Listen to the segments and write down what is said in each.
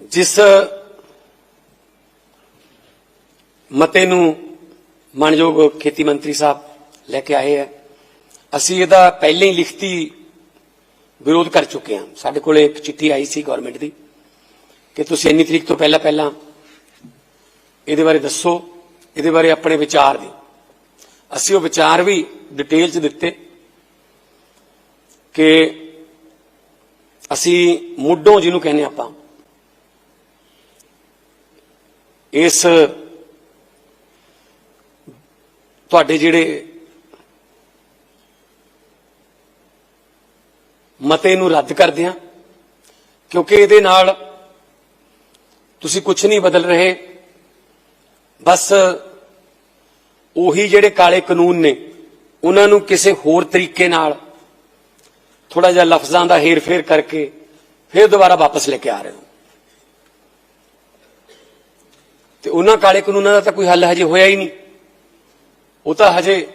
ਜਿਸ ਮਤੇ ਨੂੰ ਮਾਨਯੋਗ ਖੇਤੀ ਮੰਤਰੀ ਸਾਹਿਬ ਲੈ ਕੇ ਆਏ ਹੈ ਅਸੀਂ ਇਹਦਾ ਪਹਿਲਾਂ ਹੀ ਲਿਖਤੀ ਵਿਰੋਧ ਕਰ ਚੁੱਕੇ ਹਾਂ। ਸਾਡੇ ਕੋਲੇ ਇੱਕ ਚਿੱਠੀ ਆਈ ਸੀ ਗਵਰਨਮੈਂਟ ਦੀ ਕਿ ਤੁਸੀਂ ਇੰਨੀ ਤਰੀਕ ਤੋਂ ਪਹਿਲਾਂ ਪਹਿਲਾਂ ਇਹਦੇ ਬਾਰੇ ਦੱਸੋ, ਇਹਦੇ ਬਾਰੇ ਆਪਣੇ ਵਿਚਾਰ ਦਿਓ। ਅਸੀਂ ਉਹ ਵਿਚਾਰ ਵੀ ਡਿਟੇਲ ਚ ਦਿੱਤੇ ਕਿ ਅਸੀਂ ਮੁੱਢੋਂ ਜਿਹਨੂੰ ਕਹਿੰਦੇ ਆਪਾਂ ਇਸ ਤੁਹਾਡੇ ਜਿਹੜੇ ਮਤੇ ਨੂੰ ਰੱਦ ਕਰਦੇ ਹਾਂ ਕਿਉਂਕਿ ਇਹਦੇ ਨਾਲ ਤੁਸੀਂ ਕੁਝ ਨਹੀਂ ਬਦਲ ਰਹੇ। ਬਸ ਉਹੀ ਜਿਹੜੇ ਕਾਲੇ ਕਾਨੂੰਨ ਨੇ, ਉਹਨਾਂ ਨੂੰ ਕਿਸੇ ਹੋਰ ਤਰੀਕੇ ਨਾਲ ਥੋੜਾ ਜਿਹਾ ਲਫ਼ਜ਼ਾਂ ਦਾ ਹੇਰ-ਫੇਰ ਕਰਕੇ ਫਿਰ ਦੁਬਾਰਾ ਵਾਪਸ ਲੈ ਕੇ ਆ ਰਹੇ ਹੋ। ਤੇ ਉਹਨਾਂ ਕਾਲੇ ਕਾਨੂੰਨਾਂ ਦਾ ਤਾਂ ਕੋਈ ਹੱਲ ਹਜੇ ਹੋਇਆ ਹੀ ਨਹੀਂ। ਉਹ ਤਾਂ ਹਜੇ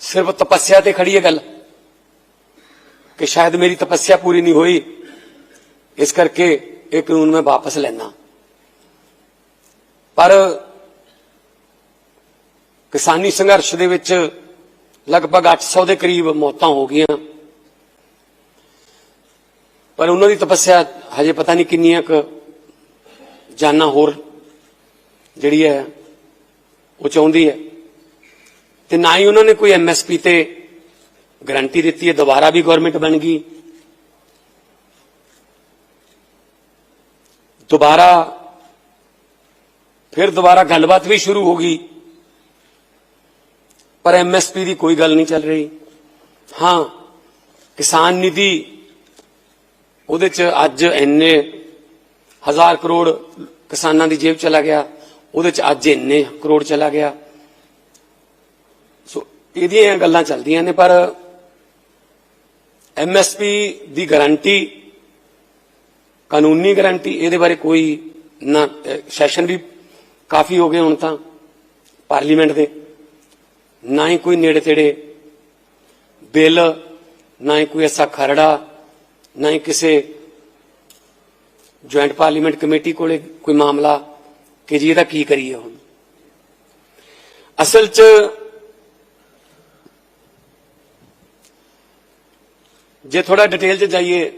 ਸਿਰਫ ਤਪੱਸਿਆ ਤੇ ਖੜੀ ਹੈ ਗੱਲ। ਕਿ ਸ਼ਾਇਦ ਮੇਰੀ ਤਪੱਸਿਆ ਪੂਰੀ ਨਹੀਂ ਹੋਈ। ਇਸ ਕਰਕੇ ਇਹ ਕਾਨੂੰਨ ਮੈਂ ਵਾਪਸ ਲੈਣਾ ਪਰ ਕਿਸਾਨੀ ਸੰਘਰਸ਼ ਦੇ ਵਿੱਚ ਲਗਭਗ 800 ਦੇ ਕਰੀਬ ਮੌਤਾਂ ਹੋ ਗਈਆਂ। ਪਰ ਉਹਨਾਂ ਦੀ ਤਪੱਸਿਆ ਹਜੇ ਪਤਾ ਨਹੀਂ ਕਿੰਨੀਆਂ ਕੁ ਜਾਨਾਂ ਹੋਰ ਜਿਹੜੀ ਹੈ, ਉਹ ਚਾਹੁੰਦੀ ਹੈ। ਤੇ ਨਾ ਹੀ ਉਹਨਾਂ ਨੇ ਕੋਈ ਐਮਐਸਪੀ ਤੇ ਗਾਰੰਟੀ ਦਿੱਤੀ ਹੈ, ਦੁਬਾਰਾ ਵੀ ਗਵਰਨਮੈਂਟ ਬਣ ਗਈ। ਦੁਬਾਰਾ ਫਿਰ ਦੁਬਾਰਾ ਗੱਲਬਾਤ ਵੀ ਸ਼ੁਰੂ ਹੋ ਗਈ। ਪਰ ਐਮਐਸਪੀ ਦੀ ਕੋਈ ਗੱਲ ਨਹੀਂ ਚੱਲ ਰਹੀ। ਹਾਂ, ਕਿਸਾਨ ਨਿਧੀ, ਉਹਦੇ ਚ ਅੱਜ ਇੰਨੇ ਹਜ਼ਾਰ ਕਰੋੜ ਕਿਸਾਨਾਂ ਦੀ ਜੇਬ ਚਲਾ ਗਿਆ। ਉਹਦੇ ਚ ਅੱਜ ਇੰਨੇ ਕਰੋੜ ਚਲਾ ਗਿਆ। ਸੋ ਇਹਦੀਆਂ ਗੱਲਾਂ ਚੱਲਦੀਆਂ ਨੇ, ਪਰ ਐਮਐਸਪੀ ਦੀ ਗਾਰੰਟੀ ਕਾਨੂੰਨੀ ਗਾਰੰਟੀ ਇਹਦੇ ਬਾਰੇ ਕੋਈ ਨਾ ਸੈਸ਼ਨ ਵੀ ਕਾਫੀ ਹੋ ਗਏ ਹੁਣ ਤਾਂ ਪਾਰਲੀਮੈਂਟ ਦੇ। ਨਾ ਹੀ ਕੋਈ ਨੇੜੇ ਤੇੜੇ ਬਿੱਲ, ਨਾ ਹੀ ਕੋਈ ਐਸਾ ਖਰੜਾ, ਨਾ ਹੀ ਕਿਸੇ ਜੁਆਇੰਟ ਪਾਰਲੀਮੈਂਟ ਕਮੇਟੀ ਕੋਲੇ ਕੋਈ ਮਾਮਲਾ ਕਿ ਜੀ ਇਹਦਾ ਕੀ ਕਰੀਏ ਹੁਣ? ਅਸਲ 'ਚ ਜੇ ਥੋੜਾ ਡਿਟੇਲ 'ਚ ਜਾਈਏ,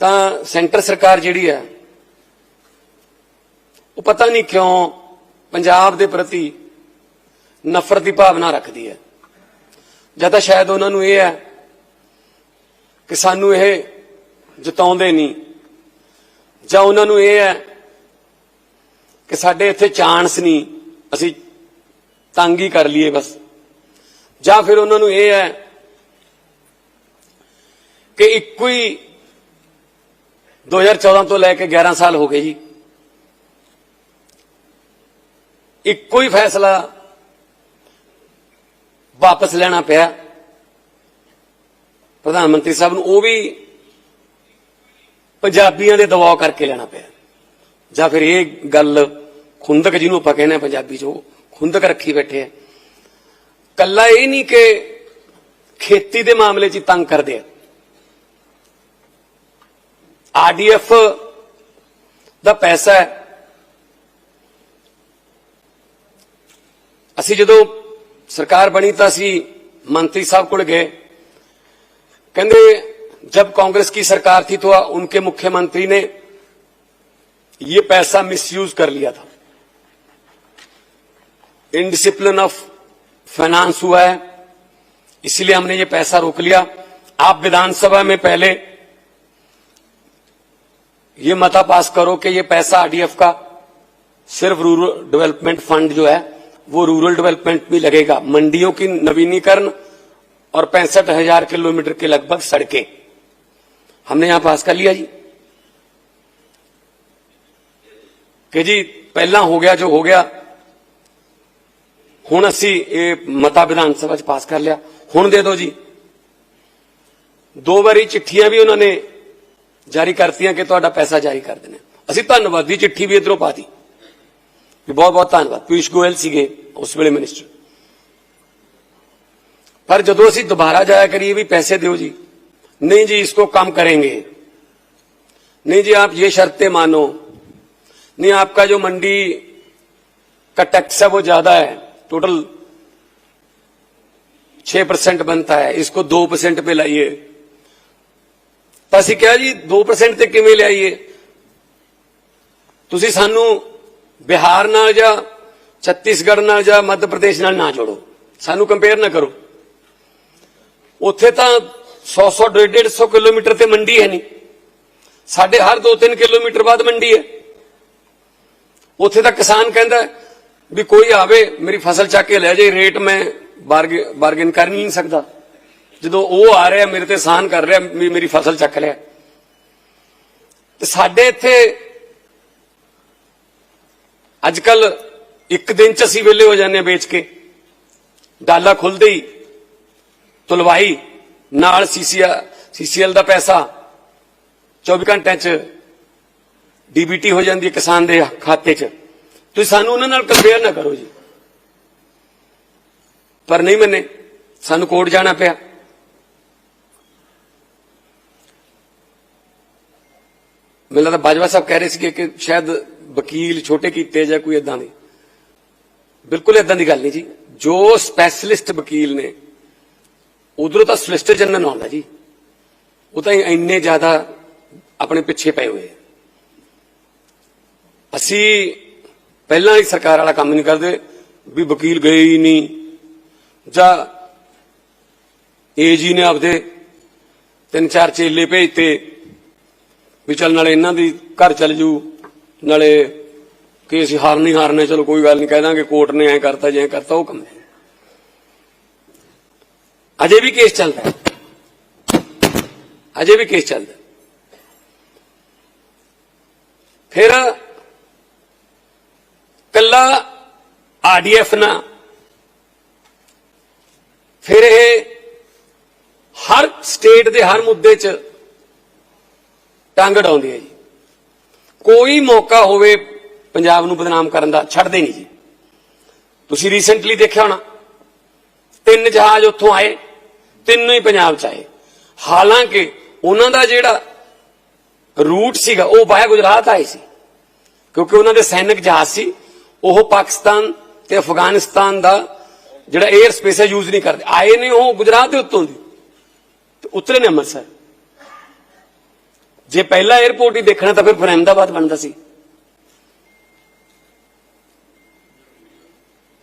ਤਾਂ ਸੈਂਟਰ ਸਰਕਾਰ ਜਿਹੜੀ ਹੈ, ਉਹ ਪਤਾ ਨਹੀਂ ਕਿਉਂ ਪੰਜਾਬ ਦੇ ਪ੍ਰਤੀ ਨਫ਼ਰਤ ਦੀ ਭਾਵਨਾ ਰੱਖਦੀ ਹੈ। ਜਾਂ ਤਾਂ ਸ਼ਾਇਦ ਉਹਨਾਂ ਨੂੰ ਇਹ ਹੈ ਕਿ ਸਾਨੂੰ ਇਹ ਜਿਤਾਉਂਦੇ ਨਹੀਂ, ਜਾਂ ਉਹਨਾਂ ਨੂੰ ਇਹ ਹੈ ਕਿ ਸਾਡੇ ਇੱਥੇ ਚਾਂਸ ਨਹੀਂ। ਅਸੀਂ ਤੰਗ ਹੀ ਕਰ ਲਈਏ ਬਸ। ਜਾਂ ਫਿਰ ਉਹਨਾਂ ਨੂੰ ਇਹ ਹੈ ਕਿ ਇੱਕੋ ਹੀ 2014 ਤੋਂ ਲੈ ਕੇ 11 ਸਾਲ ਹੋ ਗਏ ਜੀ। ਇੱਕੋ ਹੀ ਫੈਸਲਾ ਵਾਪਸ ਲੈਣਾ ਪਿਆ। ਪ੍ਰਧਾਨ ਮੰਤਰੀ ਸਾਹਿਬ ਨੂੰ ਉਹ ਵੀ ਪੰਜਾਬੀਆਂ ਦੇ ਦਬਾਅ ਕਰਕੇ ਲੈਣਾ ਪਿਆ। ਜਾਂ ਫਿਰ ਇਹ ਗੱਲ ਖੁੰਦਕ ਜਿਹਨੂੰ ਆਪਾਂ ਕਹਿੰਦੇ ਆ ਪੰਜਾਬੀ ਚ ਉਹ ਖੁੰਦਕ ਰੱਖੀ ਬੈਠੇ ਆ ਕੱਲਾ ਇਹ ਨਹੀਂ ਕਿ ਖੇਤੀ ਦੇ ਮਾਮਲੇ 'ਚ ਹੀ ਤੰਗ ਕਰਦੇ ਆ ਆਰਡੀਐਫ ਦਾ ਪੈਸਾ ਹੈ ਅਸੀਂ ਜਦੋਂ ਸਰਕਾਰ ਬਣੀ ਤਾਂ ਅਸੀਂ ਮੰਤਰੀ ਸਾਹਿਬ ਕੋਲ ਗਏ कहते जब कांग्रेस की सरकार थी तो उनके मुख्यमंत्री ने ये पैसा मिसयूज कर लिया था। इनडिसिप्लिन ऑफ़ फाइनेंस हुआ है, इसलिए हमने ये पैसा रोक लिया। आप विधानसभा में पहले ये मता पास करो कि ये पैसा आरडीएफ का सिर्फ़ रूरल डेवलपमेंट फंड जो है, वो रूरल डेवलपमेंट में लगेगा। मंडियों की नवीनीकरण और पैंसठ हज़ार किलोमीटर के लगभग सड़कें। हमने यहाँ पास कर लिया जी। कि जी ਪਹਿਲਾਂ ਹੋ ਗਿਆ ਜੋ ਹੋ ਗਿਆ ਹੁਣ ਅਸੀਂ ਇਹ ਮਤਾ ਵਿਧਾਨ ਸਭਾ ਚ ਪਾਸ ਕਰ ਲਿਆ ਹੁਣ ਦੇ ਦਿਓ ਜੀ ਦੋ ਵਾਰੀ ਚਿੱਠੀਆਂ ਵੀ ਉਹਨਾਂ ਨੇ ਜਾਰੀ ਕਰਤੀਆਂ ਕਿ ਤੁਹਾਡਾ ਪੈਸਾ ਜਾਰੀ ਕਰ ਦੇਣਾ ਅਸੀਂ ਧੰਨਵਾਦ ਦੀ ਚਿੱਠੀ ਵੀ ਇਧਰੋਂ ਪਾਤੀ ਵੀ ਬਹੁਤ ਬਹੁਤ ਧੰਨਵਾਦ ਪੀਸ਼ ਗੋਇਲ ਸੀਗੇ ਉਸ ਵੇਲੇ ਮਿਨਿਸਟਰ पर जदों ਅਸੀਂ ਦੁਬਾਰਾ ਜਾਇਆ ਕਰੀਏ ਵੀ ਪੈਸੇ ਦਿਓ ਜੀ ਨਹੀਂ ਜੀ इसको कम करेंगे नहीं जी आप ये शर्तें मानो नहीं आपका जो मंडी का टैक्स है वो ज्यादा है टोटल छह परसेंट बनता है इसको दो परसेंट पे लाइए ਤਾਂ ਅਸੀਂ ਕਿਹਾ ਜੀ 2% ਤੇ ਕਿਵੇਂ ਲਿਆਈਏ ਤੁਸੀਂ ਸਾਨੂੰ ਬਿਹਾਰ ਨਾਲ ਜਾਂ ਛੱਤੀਸਗੜ੍ਹ ਨਾਲ ਜਾਂ ਮੱਧ ਪ੍ਰਦੇਸ਼ ਨਾਲ ਨਾ ਜੋੜੋ ਸਾਨੂੰ ਕੰਪੇਅਰ ਨਾ ਕਰੋ ਉੱਥੇ ਤਾਂ 100 100 150 ਕਿਲੋਮੀਟਰ ਤੇ ਮੰਡੀ ਹੈ ਨਹੀਂ ਸਾਡੇ ਹਰ 2-3 ਕਿਲੋਮੀਟਰ ਬਾਅਦ ਮੰਡੀ ਹੈ ਉੱਥੇ ਤਾਂ ਕਿਸਾਨ ਕਹਿੰਦਾ ਵੀ ਕੋਈ ਆਵੇ, ਮੇਰੀ ਫਸਲ ਚੱਕ ਕੇ ਲੈ ਜਾਏ, ਰੇਟ ਮੈਂ ਬਾਰਗੇਨ ਕਰ ਨਹੀਂ ਸਕਦਾ। ਜਦੋਂ ਉਹ ਆ ਰਿਹਾ, ਮੇਰੇ ਤੇ ਸਾਨ ਕਰ ਰਿਹਾ, ਵੀ ਮੇਰੀ ਫਸਲ ਚੱਕ ਲਿਆ। ਤੇ ਸਾਡੇ ਇੱਥੇ ਅੱਜ ਕੱਲ ਇੱਕ ਦਿਨ ਚ ਅਸੀਂ ਵਿਹਲੇ ਹੋ ਜਾਂਦੇ ਆ ਵੇਚ ਕੇ। ਡਾਲਾ ਖੁੱਲਦੇ ਹੀ, ਤੁਲਵਾਈ, ਨਾਲ ਸੀਸੀਆ, ਸੀਸੀਐਲ ਦਾ ਪੈਸਾ 24 ਘੰਟਿਆਂ ਚ ਡੀਬੀਟੀ ਹੋ ਜਾਂਦੀ ਹੈ ਕਿਸਾਨ ਦੇ ਖਾਤੇ 'ਚ। ਤੁਸੀਂ ਸਾਨੂੰ ਉਹਨਾਂ ਨਾਲ ਕੰਪੇਅਰ ਨਾ ਕਰੋ ਜੀ। ਪਰ ਨਹੀਂ ਮੰਨੇ, ਸਾਨੂੰ ਕੋਰਟ ਜਾਣਾ ਪਿਆ। ਮੈਨੂੰ ਲੱਗਦਾ ਬਾਜਵਾ ਸਾਹਿਬ ਕਹਿ ਰਹੇ ਸੀ ਕਿ ਸ਼ਾਇਦ ਵਕੀਲ ਛੋਟੇ ਕੀਤੇ ਜਾਂ ਕੋਈ ਇਦਾਂ ਦੀ। ਬਿਲਕੁਲ ਇਦਾਂ ਦੀ ਗੱਲ ਨਹੀਂ ਜੀ। ਜੋ ਸਪੈਸ਼ਲਿਸਟ ਵਕੀਲ ਨੇ, ਉਧਰੋਂ ਤਾਂ ਸੋਲਿਸਿਟਰ ਜਨਰਲ ਆਉਂਦਾ ਜੀ। ਉਹ ਤਾਂ ਇੰਨੇ ਜ਼ਿਆਦਾ ਆਪਣੇ ਪਿੱਛੇ ਪਏ ਹੋਏ ਆ। ਅਸੀਂ ਪਹਿਲਾਂ ਹੀ ਸਰਕਾਰ ਵਾਲਾ ਕੰਮ ਨਹੀਂ ਕਰਦੇ ਵੀ ਵਕੀਲ ਗਏ ਹੀ ਨਹੀਂ ਜਾਂ ਏਜੀ ਨੇ ਆਪਦੇ ਤਿੰਨ ਚਾਰ ਚੇਲੇ ਭੇਜਤੇ ਵੀ ਚੱਲ ਨਾਲੇ ਇਹਨਾਂ ਦੀ ਘਰ ਚੱਲ ਜੂ, ਨਾਲੇ ਕਿ ਅਸੀਂ ਹਾਰ ਨਹੀਂ ਹਾਰਨੇ, ਚਲੋ ਕੋਈ ਗੱਲ ਨਹੀਂ, ਕਹਿ ਦਾਂਗੇ ਕੋਰਟ ਨੇ ਐ ਕਰਤਾ ਜੇ ਐ ਕਰਤਾ, ਉਹ ਕੰਮ ਅਜੇ ਵੀ ਕੇਸ ਚੱਲਦਾ ਅਜੇ ਵੀ ਕੇਸ ਚੱਲਦਾ ਫਿਰ ਕੱਲਾ ਆਰਡੀਐਫ ਨਾ। ਫਿਰ ਇਹ ਹਰ ਸਟੇਟ ਦੇ ਹਰ ਮੁੱਦੇ 'ਚ ਟੰਗ ਅਡਾਉਂਦੀ ਹੈ ਜੀ। ਕੋਈ ਮੌਕਾ ਹੋਵੇ ਪੰਜਾਬ ਨੂੰ ਬਦਨਾਮ ਕਰਨ ਦਾ, ਛੱਡਦੇ ਨਹੀਂ ਜੀ। ਤੁਸੀਂ ਰੀਸੈਂਟਲੀ ਦੇਖਿਆ ਹੋਣਾ, ਤਿੰਨ ਜਹਾਜ਼ ਉੱਥੋਂ ਆਏ, ਤਿੰਨੋਂ ਹੀ ਪੰਜਾਬ ਚ ਆਏ। ਹਾਲਾਂਕਿ ਉਹਨਾਂ ਦਾ ਜਿਹੜਾ ਰੂਟ ਸੀਗਾ, ਉਹ ਬਾਹਰ ਗੁਜਰਾਤ ਆਏ ਸੀ, ਕਿਉਂਕਿ ਉਹਨਾਂ ਦੇ ਸੈਨਿਕ ਜਹਾਜ਼ ਸੀ। ਉਹ ਪਾਕਿਸਤਾਨ ਤੇ ਅਫਗਾਨਿਸਤਾਨ ਦਾ ਜਿਹੜਾ 에ਅਰ ਸਪੇਸ ਹੈ ਯੂਜ਼ ਨਹੀਂ ਕਰਦੇ। ਆਏ ਨੇ ਉਹ ਗੁਜਰਾਤ ਦੇ ਉੱਤੋਂ ਦੀ। ਤੇ ਉਤਰੇ ਨੇ ਅੰਮ੍ਰਿਤਸਰ। ਜੇ ਪਹਿਲਾ 에ਅਰਪੋਰਟ ਹੀ ਦੇਖਣਾ ਤਾਂ ਫਿਰ ਫਿਰ ਅਹਿਮਦਾਬਾਦ ਬਣਦਾ ਸੀ।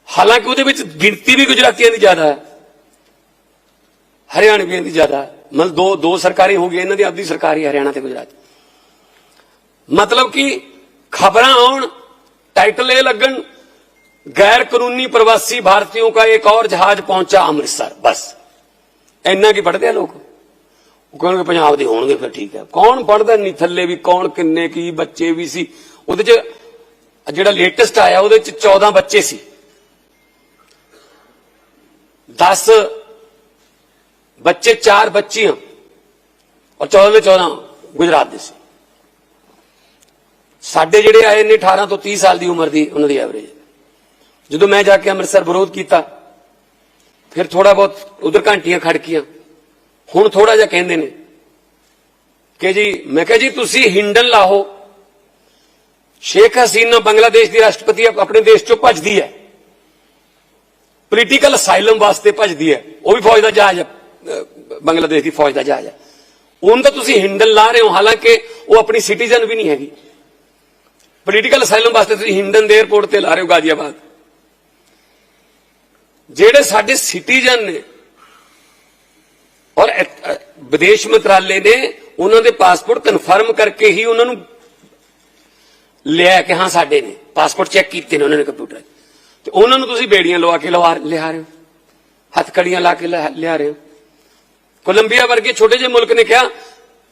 ਹਾਲਾਂਕਿ ਉਹਦੇ ਵਿੱਚ ਗਿਣਤੀ ਵੀ ਗੁਜਰਾਤੀਆਂ ਦੀ ਜ਼ਿਆਦਾ ਹੈ। ਹਰਿਆਣਵੀਆਂ ਦੀ ਜ਼ਿਆਦਾ ਹੈ। ਮਤਲਬ ਦੋ ਦੋ ਸਰਕਾਰੀ ਹੋ ਗਈ ਇਹਨਾਂ ਦੀ ਆਪਦੀ ਸਰਕਾਰੀ ਹਰਿਆਣਾ ਤੇ ਗੁਜਰਾਤ। ਮਤਲਬ ਕਿ ਖਬਰਾਂ ਆਉਣ टाइटल ये लगन गैर कानूनी प्रवासी भारतीयों का एक और जहाज पहुंचा अमृतसर बस ਇੰਨਾ ਕੀ ਪੜਦੇ ਆ ਲੋਕ ਉਹ ਕਹਿੰਦੇ ਪੰਜਾਬ ਦੇ ਹੋਣਗੇ ਫਿਰ ਠੀਕ ਹੈ ਕੌਣ ਪੜਦਾ ਨਹੀਂ ਥੱਲੇ ਵੀ ਕੌਣ ਕਿੰਨੇ ਕੀ ਬੱਚੇ ਵੀ ਸੀ ਉਹਦੇ ਚ ਜਿਹੜਾ ਲੇਟੈਸਟ ਆਇਆ ਉਹਦੇ ਚ 14 ਬੱਚੇ ਸੀ 10 ਬੱਚੇ 4 ਬੱਚੀਆਂ ਔਰ 14 ਦੇ 14 ਗੁਜਰਾਤ ਦੇ ਸੀ ਸਾਡੇ ਜਿਹੜੇ ਆਏ ਨੇ 18 ਤੋਂ 30 ਸਾਲ ਦੀ ਉਮਰ ਦੀ, ਉਹਨਾਂ ਦੀ ਐਵਰੇਜ ਜਦੋਂ ਮੈਂ ਜਾ ਕੇ ਅੰਮ੍ਰਿਤਸਰ ਵਿਰੋਧ ਕੀਤਾ, ਫਿਰ ਥੋੜਾ ਬਹੁਤ ਉਧਰ ਘੰਟੀਆਂ ਖੜਕੀਆਂ। ਹੁਣ ਥੋੜਾ ਜਿਹਾ ਕਹਿੰਦੇ ਨੇ ਕਿ ਜੀ, ਮੈਂ ਕਿਹਾ ਜੀ, ਤੁਸੀਂ ਹਿੰਡਨ ਲਾਹੋ। ਸ਼ੇਖ ਹਸੀਨਾ ਬੰਗਲਾਦੇਸ਼ ਦੀ ਰਾਸ਼ਟਰਪਤੀ ਆਪਣੇ ਦੇਸ਼ ਚੋਂ ਭੱਜਦੀ ਹੈ। ਪੋਲੀਟੀਕਲ ਅਸਾਈਲਮ ਵਾਸਤੇ ਭੱਜਦੀ ਹੈ। ਉਹ ਵੀ ਫੌਜ ਦਾ ਜਹਾਜ਼ ਹੈ ਬੰਗਲਾਦੇਸ਼ ਦੀ ਫੌਜ ਦਾ ਜਹਾਜ਼ ਹੈ। ਉਹਨੂੰ ਤਾਂ ਤੁਸੀਂ ਹਿੰਡਨ ਲਾ ਰਹੇ ਹੋ, ਹਾਲਾਂਕਿ ਉਹ ਆਪਣੀ ਸਿਟੀਜ਼ਨ ਵੀ ਨਹੀਂ ਹੈਗੀ। ਪੋਲੀਟੀਕਲ ਅਸਾਈਲਮ ਵਾਸਤੇ ਤੁਸੀਂ ਹਿੰਡਨ ਦੇ 에ਅਰਪੋਰਟ ਤੇ ਲਾ ਰਹੇ ਹੋ ਗਾਜ਼ੀਆਬਾਦ। ਜਿਹੜੇ ਸਾਡੇ ਸਿਟੀਜ਼ਨ ਨੇ ਔਰ ਵਿਦੇਸ਼ ਮੰਤਰਾਲੇ ਨੇ ਉਹਨਾਂ ਦੇ ਪਾਸਪੋਰਟ ਕਨਫਰਮ ਕਰਕੇ ਹੀ ਉਹਨਾਂ ਨੂੰ ਲਿਆ ਕਿ ਹਾਂ ਸਾਡੇ ਨੇ। ਪਾਸਪੋਰਟ ਚੈੱਕ ਕੀਤੇ ਨੇ ਉਹਨਾਂ ਨੇ ਕੰਪਿਊਟਰ ਤੇ। ਉਹਨਾਂ ਨੂੰ ਤੁਸੀਂ ਬੇੜੀਆਂ ਲਵਾ ਕੇ ਲਵਾ ਲਿਆ ਰਹੇ ਹੋ। ਹੱਥ ਕੜੀਆਂ ਲਾ ਕੇ ਲਿਆ ਲਿਆ ਰਹੇ ਹੋ। ਕੋਲੰਬੀਆ ਵਰਗੇ ਛੋਟੇ ਜਿਹੇ ਮੁਲਕ ਨੇ ਕਿਹਾ,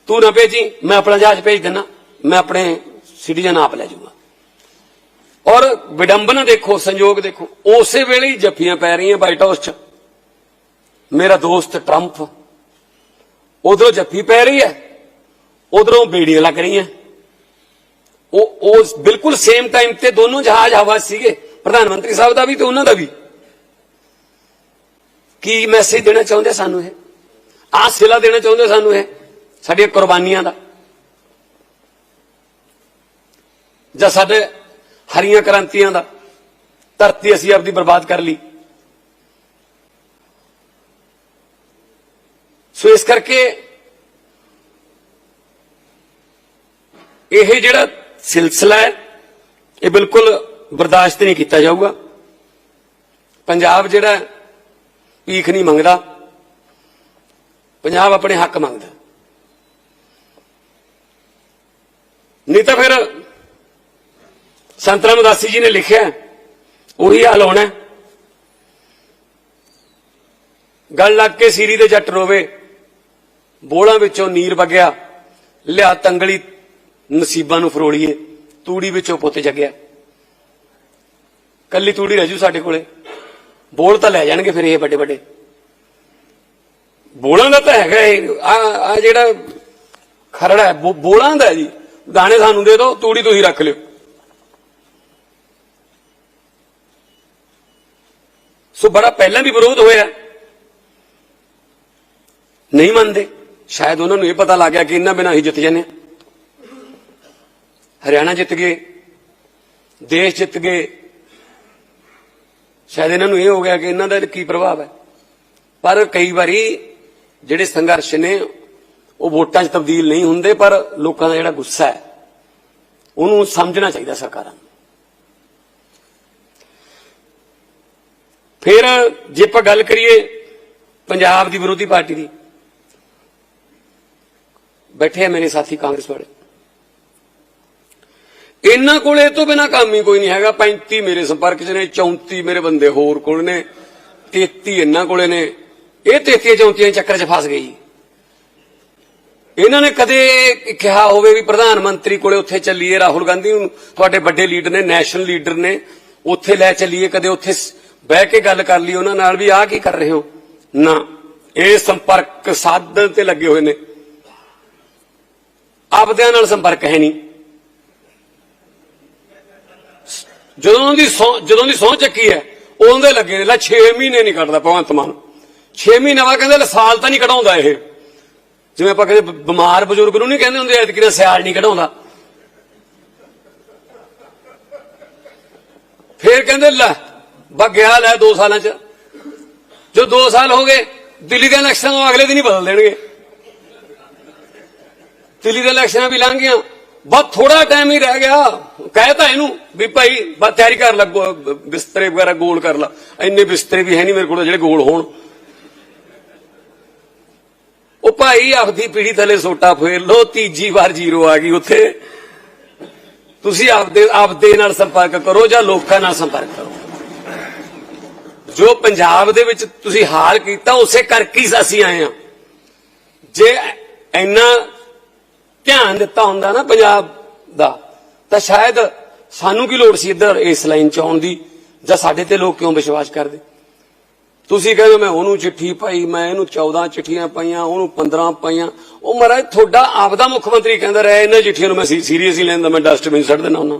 ਤੂੰ ਨਾ ਭੇਜੀ, ਮੈਂ ਆਪਣਾ ਜਹਾਜ਼ ਭੇਜ ਦਿੰਦਾ ਮੈਂ ਆਪਣੇ ਸਿਟੀਜ਼ਨ ਆਪ ਲੈ ਜਾਊਂਗਾ। ਔਰ ਵਿਡੰਬਨਾ ਦੇਖੋ, ਸੰਯੋਗ ਦੇਖੋ। ਉਸੇ ਵੇਲੇ ਹੀ ਜੱਫੀਆਂ ਪੈ ਰਹੀਆਂ ਵਾਈਟ ਹਾਊਸ 'ਚ। ਮੇਰਾ ਦੋਸਤ ਟਰੰਪ, ਉਧਰੋਂ ਜੱਫੀ ਪੈ ਰਹੀ ਹੈ, ਉਧਰੋਂ ਬੇੜੀਆਂ ਲੱਗ ਰਹੀਆਂ। ਉਹ ਉਹ ਬਿਲਕੁਲ ਸੇਮ ਟਾਈਮ ਤੇ ਦੋਨੋਂ ਜਹਾਜ਼ ਹਵਾ ਸੀਗੇ। ਪ੍ਰਧਾਨ ਮੰਤਰੀ ਸਾਹਿਬ ਦਾ ਵੀ ਤੇ ਉਹਨਾਂ ਦਾ ਵੀ। ਕੀ ਮੈਸੇਜ ਦੇਣਾ ਚਾਹੁੰਦੇ ਸਾਨੂੰ ਇਹ? ਆਹ ਸਿਲਾ ਦੇਣਾ ਚਾਹੁੰਦੇ ਸਾਨੂੰ ਇਹ? ਸਾਡੀਆਂ ਕੁਰਬਾਨੀਆਂ ਦਾ। ਜਾਂ ਸਾਡੇ ਹਰੀਆਂ ਕ੍ਰਾਂਤੀਆਂ ਦਾ ਧਰਤੀ ਅਸੀਂ ਆਪਦੀ ਬਰਬਾਦ ਕਰ ਲਈ। ਸੋ ਇਸ ਕਰਕੇ ਇਹ ਜਿਹੜਾ ਸਿਲਸਿਲਾ ਹੈ, ਇਹ ਬਿਲਕੁਲ ਬਰਦਾਸ਼ਤ ਨਹੀਂ ਕੀਤਾ ਜਾਊਗਾ। ਪੰਜਾਬ ਜਿਹੜਾ ਭੀਖ ਨਹੀਂ ਮੰਗਦਾ, ਪੰਜਾਬ ਆਪਣੇ ਹੱਕ ਮੰਗਦਾ। ਨਹੀਂ ਤਾਂ ਫਿਰ ਸੰਤ ਰਾਮਦਾਸੀ ਜੀ ਨੇ ਲਿਖਿਆ ਉਹੀ ਹਾਲ ਹੋਣਾ ਗੱਲ ਲੱਗ ਕੇ ਸੀਰੀ ਦੇ ਜੱਟ ਰੋਵੇ। ਬੋਲਾਂ ਵਿੱਚੋਂ ਨੀਰ ਵਗਿਆ। ਲਿਆ ਤੰਗਲੀ ਨਸੀਬਾਂ ਨੂੰ ਫਰੋਲੀਏ। ਤੂੜੀ ਵਿੱਚੋਂ ਪੁੱਤ ਜਗਿਆ। ਕੱਲੀ ਤੂੜੀ ਰਹਿ ਜੂ ਸਾਡੇ ਕੋਲੇ। ਬੋਲ ਤਾਂ ਲੈ ਜਾਣਗੇ ਫਿਰ ਇਹ ਵੱਡੇ ਵੱਡੇ। ਬੋਲਾਂ ਦਾ ਤਾਂ ਹੈਗਾ ਇਹ। ਆ ਆ ਜਿਹੜਾ ਖਰੜਾ ਹੈ, ਬੋ- ਬੋਲਾਂ ਦਾ ਜੀ। ਦਾਣੇ ਸਾਨੂੰ ਦੇ ਦਿਓ ਤੂੜੀ ਤੁਸੀਂ ਰੱਖ ਲਿਓ। ਸੋ ਬੜਾ ਪਹਿਲਾਂ ਵੀ ਵਿਰੋਧ ਹੋਇਆ। ਨਹੀਂ ਮੰਨਦੇ। ਸ਼ਾਇਦ ਉਹਨਾਂ ਨੂੰ ਇਹ ਪਤਾ ਲੱਗ ਗਿਆ ਕਿ ਇਹਨਾਂ ਬਿਨਾਂ ਹੀ ਜਿੱਤ ਜਾਂਦੇ ਹਾਂ। ਹਰਿਆਣਾ ਜਿੱਤ ਗਏ, ਦੇਸ਼ ਜਿੱਤ ਗਏ। ਸ਼ਾਇਦ ਇਹਨਾਂ ਨੂੰ ਇਹ ਹੋ ਗਿਆ ਕਿ ਇਹਨਾਂ ਦਾ ਕੀ ਪ੍ਰਭਾਵ ਹੈ। ਪਰ ਕਈ ਵਾਰੀ ਜਿਹੜੇ ਸੰਘਰਸ਼ ਨੇ, ਉਹ ਵੋਟਾਂ 'ਚ ਤਬਦੀਲ ਨਹੀਂ ਹੁੰਦੇ, ਪਰ ਲੋਕਾਂ ਦਾ ਜਿਹੜਾ ਗੁੱਸਾ ਹੈ, ਉਹਨੂੰ ਸਮਝਣਾ ਚਾਹੀਦਾ ਸਰਕਾਰਾਂ ਨੂੰ। ਫਿਰ ਜੇ ਆਪਾਂ ਗੱਲ ਕਰੀਏ ਪੰਜਾਬ ਦੀ ਵਿਰੋਧੀ ਪਾਰਟੀ ਦੀ, ਬੈਠੇ ਆ ਮੇਰੇ ਸਾਥੀ ਕਾਂਗਰਸ ਵਾਲੇ। ਇਹਨਾਂ ਕੋਲ ਇਹ ਤੋਂ ਬਿਨਾ ਕੰਮ ਹੀ ਕੋਈ ਨਹੀਂ ਹੈਗਾ। 35 ਮੇਰੇ ਸੰਪਰਕ 'ਚ ਨੇ 34 ਮੇਰੇ ਬੰਦੇ ਹੋਰ ਕੋਲ ਨੇ 33 ਇਹਨਾਂ ਕੋਲੇ ਨੇ। ਇਹ 33 34 ਚੱਕਰ 'ਚ ਫਸ ਗਈ। ਇਹਨਾਂ ਨੇ ਕਦੇ ਕਿਹਾ ਹੋਵੇ ਵੀ ਪ੍ਰਧਾਨ ਮੰਤਰੀ ਕੋਲੇ ਉੱਥੇ ਚੱਲੀਏ। ਰਾਹੁਲ ਗਾਂਧੀ ਨੂੰ ਤੁਹਾਡੇ ਵੱਡੇ ਲੀਡਰ ਨੇ, ਨੈਸ਼ਨਲ ਲੀਡਰ ਨੇ। ਉੱਥੇ ਲੈ ਚੱਲੀਏ, ਕਦੇ ਉੱਥੇ ਬਹਿ ਕੇ ਗੱਲ ਕਰ ਲਈ, ਉਹਨਾਂ ਨਾਲ ਵੀ ਆਹ ਕੀ ਕਰ ਰਹੇ ਹੋ? ਨਾ, ਇਹ ਸੰਪਰਕ ਸਾਧਨ ਤੇ ਲੱਗੇ ਹੋਏ ਨੇ। ਆਪਦਿਆਂ ਨਾਲ ਸੰਪਰਕ ਹੈ ਨਹੀਂ। ਜਦੋਂ ਦੀ ਸਹੁੰ- ਜਦੋਂ ਦੀ ਸਹੁੰ ਚੱਕੀ ਹੈ, ਉਹਦੇ ਲੱਗੇ ਨੇ, ਲੈ 6 ਮਹੀਨੇ ਨਹੀਂ ਕੱਢਦਾ ਭਗਵੰਤ ਮਾਨ। 6 ਮਹੀਨੇ ਬਾਅਦ ਕਹਿੰਦੇ, ਲੈ ਸਾਲ ਤਾਂ ਨਹੀਂ ਕਢਾਉਂਦਾ ਇਹ। ਜਿਵੇਂ ਆਪਾਂ ਕਹਿੰਦੇ, ਬ- ਬਿਮਾਰ ਬਜ਼ੁਰਗ ਨੂੰ ਨਹੀਂ ਕਹਿੰਦੇ ਹੁੰਦੇ, ਐਤਕੀ ਨਾਲ ਸਿਆਲ ਨਹੀਂ ਕਢਾਉਂਦਾ। ਫੇਰ ਕਹਿੰਦੇ, ਲੈ ਗਿਆ ਲੈ 2 ਸਾਲਾਂ ਚ। ਜੋ 2 ਸਾਲ ਹੋ ਗਏ, ਦਿੱਲੀ ਦੇ ਇਲੈਕਸ਼ਨ ਨੂੰ ਅਗਲੇ ਦਿਨ ਹੀ ਬਦਲ ਦੇਣਗੇ। ਦਿੱਲੀ ਦੇ ਇਲੈਕਸ਼ਨਾਂ ਵੀ ਲੰਘ ਗਈਆਂ ਬਸ ਥੋੜਾ ਟਾਈਮ ਹੀ ਰਹਿ ਗਿਆ। ਕਹਿਤਾ ਇਹਨੂੰ ਵੀ ਭਾਈ, ਬਸ ਤਿਆਰੀ ਕਰ ਲੱਗੋ ਬਿਸਤਰੇ ਵਗੈਰਾ ਗੋਲ ਕਰ ਲਾ। ਇੰਨੇ ਬਿਸਤਰੇ ਵੀ ਹੈ ਨਹੀਂ ਮੇਰੇ ਕੋਲ, ਜਿਹੜੇ ਗੋਲ ਹੋਣ। ਉਹ ਭਾਈ ਆਪਦੀ ਪੀੜੀ ਥੱਲੇ ਸੋਟਾ ਫੇਰ ਲੋ ਤੀਜੀ ਵਾਰ ਜ਼ੀਰੋ ਆ ਗਈ ਉੱਥੇ। ਤੁਸੀਂ ਆਪਦੇ ਆਪਦੇ ਨਾਲ ਸੰਪਰਕ ਕਰੋ ਜਾਂ ਲੋਕਾਂ ਨਾਲ ਸੰਪਰਕ ਕਰੋ। ਜੋ ਪੰਜਾਬ ਦੇ ਵਿੱਚ ਤੁਸੀਂ ਹਾਲ ਕੀਤਾ, ਉਸੇ ਕਰਕੇ ਹੀ ਅਸੀਂ ਆਏ ਆ ਜੇ ਇੰਨਾ ਧਿਆਨ ਦਿੱਤਾ ਹੁੰਦਾ ਨਾ ਪੰਜਾਬ ਦਾ, ਤਾਂ ਸ਼ਾਇਦ ਸਾਨੂੰ ਕੀ ਲੋੜ ਸੀ ਇੱਧਰ ਇਸ ਲਾਈਨ ਚ ਆਉਣ ਦੀ? ਜਾਂ ਸਾਡੇ ਤੇ ਲੋਕ ਕਿਉਂ ਵਿਸ਼ਵਾਸ ਕਰਦੇ? ਤੁਸੀਂ ਕਹਿੰਦੇ ਮੈਂ ਉਹਨੂੰ ਚਿੱਠੀ ਪਾਈ, ਮੈਂ ਇਹਨੂੰ 14 ਚਿੱਠੀਆਂ ਪਾਈਆਂ, ਉਹਨੂੰ 15 ਪਾਈਆਂ। ਉਹ ਮਹਾਰਾਜ, ਤੁਹਾਡਾ ਆਪਦਾ ਮੁੱਖ ਮੰਤਰੀ ਕਹਿੰਦਾ ਰਿਹਾ, ਇਹਨਾਂ ਚਿੱਠੀਆਂ ਨੂੰ ਮੈਂ ਸੀਰੀਅਸਲੀ ਲੈਂਦਾ ਮੈਂ ਡਸਟਬਿਨ ਸੱਟ ਦੇਣਾ ਉਹਨਾਂ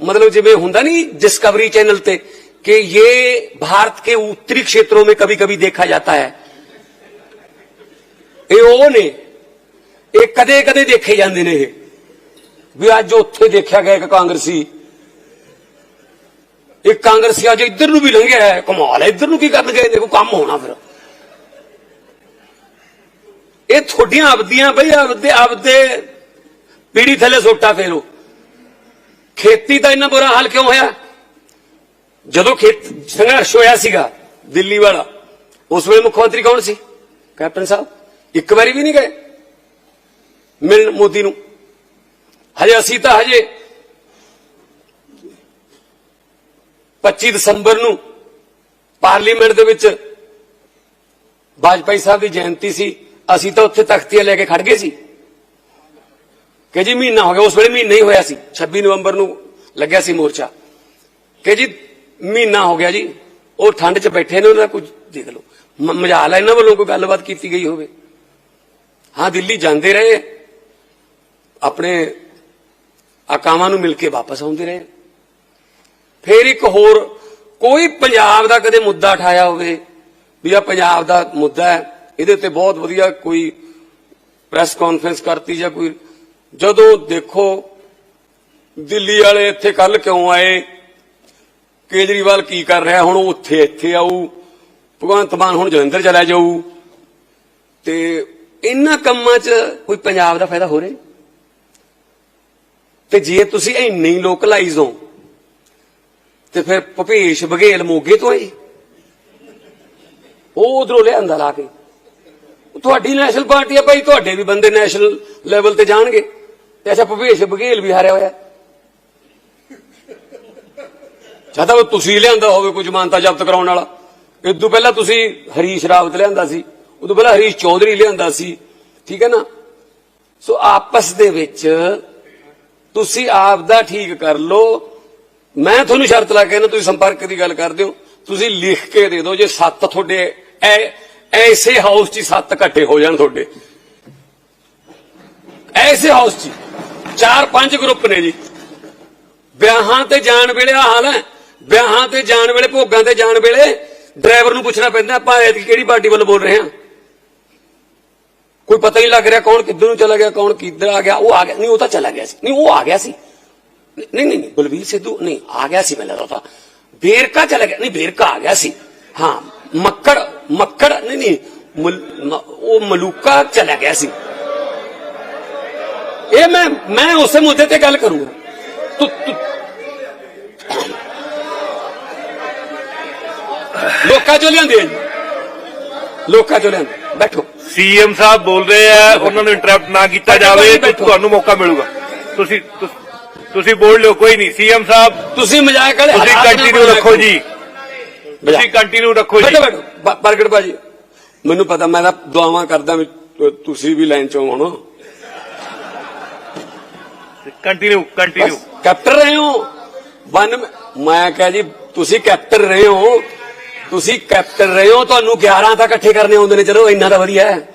ਮਤਲਬ ਜਿਵੇਂ ਹੁੰਦਾ ਨਹੀਂ ਡਿਸਕਵਰੀ ਚੈਨਲ ਤੇ कि ये भारत के उत्तरी क्षेत्रों में कभी कभी देखा जाता है ਇਹ ਨੇ ਇਹ ਕਦੇ ਕਦੇ ਦੇਖੇ ਜਾਂਦੇ ਨੇ ਇਹ ਵੀ ਅੱਜ ਉੱਥੇ ਦੇਖਿਆ ਗਿਆ ਇੱਕ ਕਾਂਗਰਸੀ ਇੱਕ ਕਾਂਗਰਸੀ ਅੱਜ ਇੱਧਰ ਨੂੰ ਵੀ ਲੰਘਿਆ ਹੈ ਕਮਾਲ ਹੈ ਇੱਧਰ ਨੂੰ ਕੀ ਕਰਨ ਗਏ ਦੇਖੋ ਕੰਮ ਹੋਣਾ ਫਿਰ ਇਹ ਤੁਹਾਡੀਆਂ ਆਪਦੀਆਂ ਬਈ ਆਪਦੇ ਆਪਦੇ ਪੀੜੀ ਥੱਲੇ ਸੋਟਾ ਫੇਰੋ ਖੇਤੀ ਦਾ ਇੰਨਾ ਬੁਰਾ ਹਾਲ ਕਿਉਂ ਹੋਇਆ? ਜਦੋਂ ਖੇਤ ਸੰਘਰਸ਼ ਹੋਇਆ ਸੀਗਾ, ਦਿੱਲੀ ਵਾਲਾ, ਉਸ ਵੇਲੇ ਮੁੱਖ ਮੰਤਰੀ ਕੌਣ ਸੀ? ਕੈਪਟਨ ਸਾਹਿਬ। ਇੱਕ ਵਾਰੀ ਵੀ ਨਹੀਂ ਗਏ। ਮਿਲਣ ਮੋਦੀ ਨੂੰ। ਹਜੇ ਅਸੀਂ ਤਾਂ ਹਜੇ 25 ਦਸੰਬਰ ਨੂੰ ਪਾਰਲੀਮੈਂਟ ਦੇ ਵਿੱਚ ਵਾਜਪਾਈ ਸਾਹਿਬ ਦੀ ਜਯੰਤੀ ਸੀ। ਅਸੀਂ ਤਾਂ ਉੱਥੇ ਤਖਤੀਆਂ ਲੈ ਕੇ ਖੜ ਗਏ ਸੀ। ਕਿ ਜੀ ਮਹੀਨਾ ਹੋ ਗਿਆ, ਉਸ ਵੇਲੇ ਮਹੀਨਾ ਹੀ ਹੋਇਆ ਸੀ। 26 ਨਵੰਬਰ ਨੂੰ ਲੱਗਿਆ ਸੀ ਮੋਰਚਾ। ਕਿ ਜੀ ਮਹੀਨਾ ਹੋ ਗਿਆ ਜੀ, ਉਹ ਠੰਡ 'ਚ ਬੈਠੇ ਨੇ, ਉਹਨਾਂ ਦਾ ਕੁਝ ਦੇਖ ਲਓ। ਮ- ਮਜਾਲ ਹੈ ਇਹਨਾਂ ਵੱਲੋਂ ਕੋਈ ਗੱਲਬਾਤ ਕੀਤੀ ਗਈ ਹੋਵੇ। ਹਾਂ, ਦਿੱਲੀ ਜਾਂਦੇ ਰਹੇ। ਆਪਣੇ ਆਕਾਵਾਂ ਨੂੰ ਮਿਲ ਕੇ ਵਾਪਸ ਆਉਂਦੇ ਰਹੇ। ਫਿਰ ਇੱਕ ਹੋਰ, ਕੋਈ ਪੰਜਾਬ ਦਾ ਕਦੇ ਮੁੱਦਾ ਉਠਾਇਆ ਹੋਵੇ, ਵੀ ਆ ਪੰਜਾਬ ਦਾ ਮੁੱਦਾ ਹੈ, ਇਹਦੇ ਉੱਤੇ ਬਹੁਤ ਵਧੀਆ ਕੋਈ ਪ੍ਰੈਸ ਕਾਨਫਰੰਸ ਕਰਤੀ ਜਾਂ ਕੋਈ ਜਦੋਂ ਦੇਖੋ ਦਿੱਲੀ ਵਾਲੇ ਇੱਥੇ ਕੱਲ ਕਿਉਂ ਆਏ? ਕੇਜਰੀਵਾਲ ਕੀ ਕਰ ਰਿਹਾ? ਹੁਣ ਉਹ ਉੱਥੇ ਇੱਥੇ ਆਊ। ਭਗਵੰਤ ਮਾਨ ਹੁਣ ਜਲੰਧਰ ਚਲਾ ਜਾਊ। ਤੇ ਇਹਨਾਂ ਕੰਮਾਂ 'ਚ ਕੋਈ ਪੰਜਾਬ ਦਾ ਫਾਇਦਾ ਹੋ ਰਿਹਾ? ਤੇ ਜੇ ਤੁਸੀਂ ਇੰਨੇ ਹੀ ਲੋਕਲਾਈਜ਼ ਹੋ, ਤੇ ਫਿਰ ਭੁਪੇਸ਼ ਬਘੇਲ ਮੋਗੇ ਤੋਂ ਆਏ। ਉਹ ਉਧਰੋਂ ਲਿਆਂਦਾ ਲਾ ਕੇ। ਤੁਹਾਡੀ ਨੈਸ਼ਨਲ ਪਾਰਟੀ ਆ ਭਾਈ, ਤੁਹਾਡੇ ਵੀ ਬੰਦੇ ਨੈਸ਼ਨਲ ਲੈਵਲ ਤੇ ਜਾਣਗੇ। ਤੇ ਅੱਛਾ ਭੁਪੇਸ਼ ਬਘੇਲ ਵੀ ਹਾਰਿਆ ਹੋਇਆ। ਚਾਹਤਾ ਉਹ ਤੁਸੀਂ ਲਿਆਂਦਾ ਹੋਵੇ ਕੁਝ ਮਾਨਤਾ ਜ਼ਬਤ ਕਰਾਉਣ ਵਾਲਾ। ਇਸ ਤੋਂ ਪਹਿਲਾਂ ਤੁਸੀਂ ਹਰੀਸ਼ ਰਾਵਤ ਲਿਆਂਦਾ ਸੀ, ਉਦੋਂ ਪਹਿਲਾਂ ਹਰੀਸ਼ ਚੌਧਰੀ ਲਿਆਂਦਾ ਸੀ, ਠੀਕ ਹੈ ਨਾ? ਸੋ ਆਪਸ ਦੇ ਵਿੱਚ ਤੁਸੀਂ ਆਪ ਦਾ ਠੀਕ ਕਰ ਲਓ। ਮੈਂ ਤੁਹਾਨੂੰ ਸ਼ਰਤ ਲਾ ਕੇ ਨਾ ਤੁਸੀਂ ਸੰਪਰਕ ਦੀ ਗੱਲ ਕਰਦੇ ਹੋ। ਤੁਸੀਂ ਲਿਖ ਕੇ ਦੇ ਦਿਓ ਜੇ ਸੱਤ ਤੁਹਾਡੇ ਐਸੇ ਹਾਊਸ 'ਚ ਹੀ ਸੱਤ ਇਕੱਠੇ ਹੋ ਜਾਣ ਤੁਹਾਡੇ। ਐਸੇ ਹਾਊਸ 'ਚ ਚਾਰ ਪੰਜ ਗਰੁੱਪ ਨੇ ਜੀ ਵਿਆਹਾਂ ਤੇ ਜਾਣ ਵੇਲੇ ਆ ਹਾਲ ਹੈ ਵਿਆਹਾਂ ਤੇ ਜਾਣ ਵੇਲੇ ਭੋਗਾਂ ਤੇ ਜਾਣ ਵੇਲੇ ਡਰਾਈਵਰ ਨੂੰ ਪੁੱਛਣਾ ਪੈਂਦਾ ਆਪਾਂ ਐਤਕੀ ਕਿਹੜੀ ਪਾਰਟੀ ਵੱਲੋਂ ਬੋਲ ਰਹੇ ਹਾਂ ਕੋਈ ਪਤਾ ਹੀ ਲੱਗ ਰਿਹਾ ਕੌਣ ਕਿੱਧਰ ਨੂੰ ਚਲਾ ਗਿਆ ਕੌਣ ਕਿੱਧਰ ਆ ਗਿਆ ਉਹ ਆ ਗਿਆ ਨਹੀਂ ਉਹ ਤਾਂ ਚਲਾ ਗਿਆ ਸੀ ਨਹੀਂ ਉਹ ਆ ਗਿਆ ਸੀ ਨਹੀਂ ਨਹੀਂ ਨਹੀਂ ਬਲਵੀਰ ਸਿੱਧੂ ਨਹੀਂ ਆ ਗਿਆ ਸੀ ਮੈਨੂੰ ਲੱਗਦਾ ਤਾਂ ਬੇਰਕਾ ਚਲਾ ਗਿਆ ਨਹੀਂ ਬੇਰਕਾ ਆ ਗਿਆ ਸੀ ਹਾਂ ਮੱਕੜ ਮੱਕੜ ਨਹੀਂ ਨਹੀਂ ਮਲ- ਮ- ਉਹ ਮਲੂਕਾ ਚਲਾ ਗਿਆ ਸੀ ਇਹ ਮੈਂ ਮੈਂ ਉਸੇ ਮੁੱਦੇ ਤੇ ਗੱਲ ਕਰੂੰਗਾ। ਤੂੰ ਤੂੰ ਲੋਕਾਂ ਚੋਂ ਲਿਆਂਦੇ ਲੋਕਾਂ ਚੋਂ ਲਿਆਂਦੇ। ਬੈਠੋ। ਸੀਐਮ ਸਾਹਿਬ ਬੋਲ ਰਹੇ ਆ ਉਹਨਾਂ ਨੂੰ ਇੰਟਰਰਪਟ ਨਾ ਕੀਤਾ ਜਾਵੇ ਬੈਠੋ। ਤੁਹਾਨੂੰ ਮੌਕਾ ਮਿਲੂਗਾ। ਤੁਸੀਂ ਤੁਸ- ਬੋਲ ਲਿਓ ਕੋਈ ਨਹੀਂ। ਸੀਐਮ ਸਾਹਿਬ ਤੁਸੀਂ ਮਜ਼ਾਕ ਵਾਲੇ ਤੁਸੀਂ ਕੰਟੀਨਿਊ ਰੱਖੋ ਜੀ। ਤੁਸੀਂ ਕੰਟੀਨਿਊ ਰੱਖੋ ਜੀ। ਬੈਠੋ ਬੈਠੋ। ਪ੍ਰਗਟ ਭਾਜੀ ਮੈਨੂੰ ਪਤਾ ਮੈਂ ਤਾਂ ਦੁਆਵਾਂ ਕਰਦਾ ਤੁ- ਤੁਸੀਂ ਵੀ ਲਾਈਨ ਚੋਂ ਹੁਣ ਕੰਟੀਨਿਊ ਕੰਟੀਨਿਊ ਕੈਪਟਨ ਰਹੇ ਹੋ? ਵਨ ਮੈਂ ਕਹਾਂ ਜੀ, ਤੁਸੀਂ ਕੈਪਟਨ ਰਹੇ ਹੋ। ਤੁਸੀਂ ਕੈਪਟਨ ਰਹੇ ਹੋ, ਤੁਹਾਨੂੰ 11 ਤਾਂ ਇਕੱਠੇ ਕਰਨੇ ਆਉਂਦੇ ਨੇ। ਚਲੋ, ਇੰਨਾ ਤਾਂ ਵਧੀਆ ਹੈ।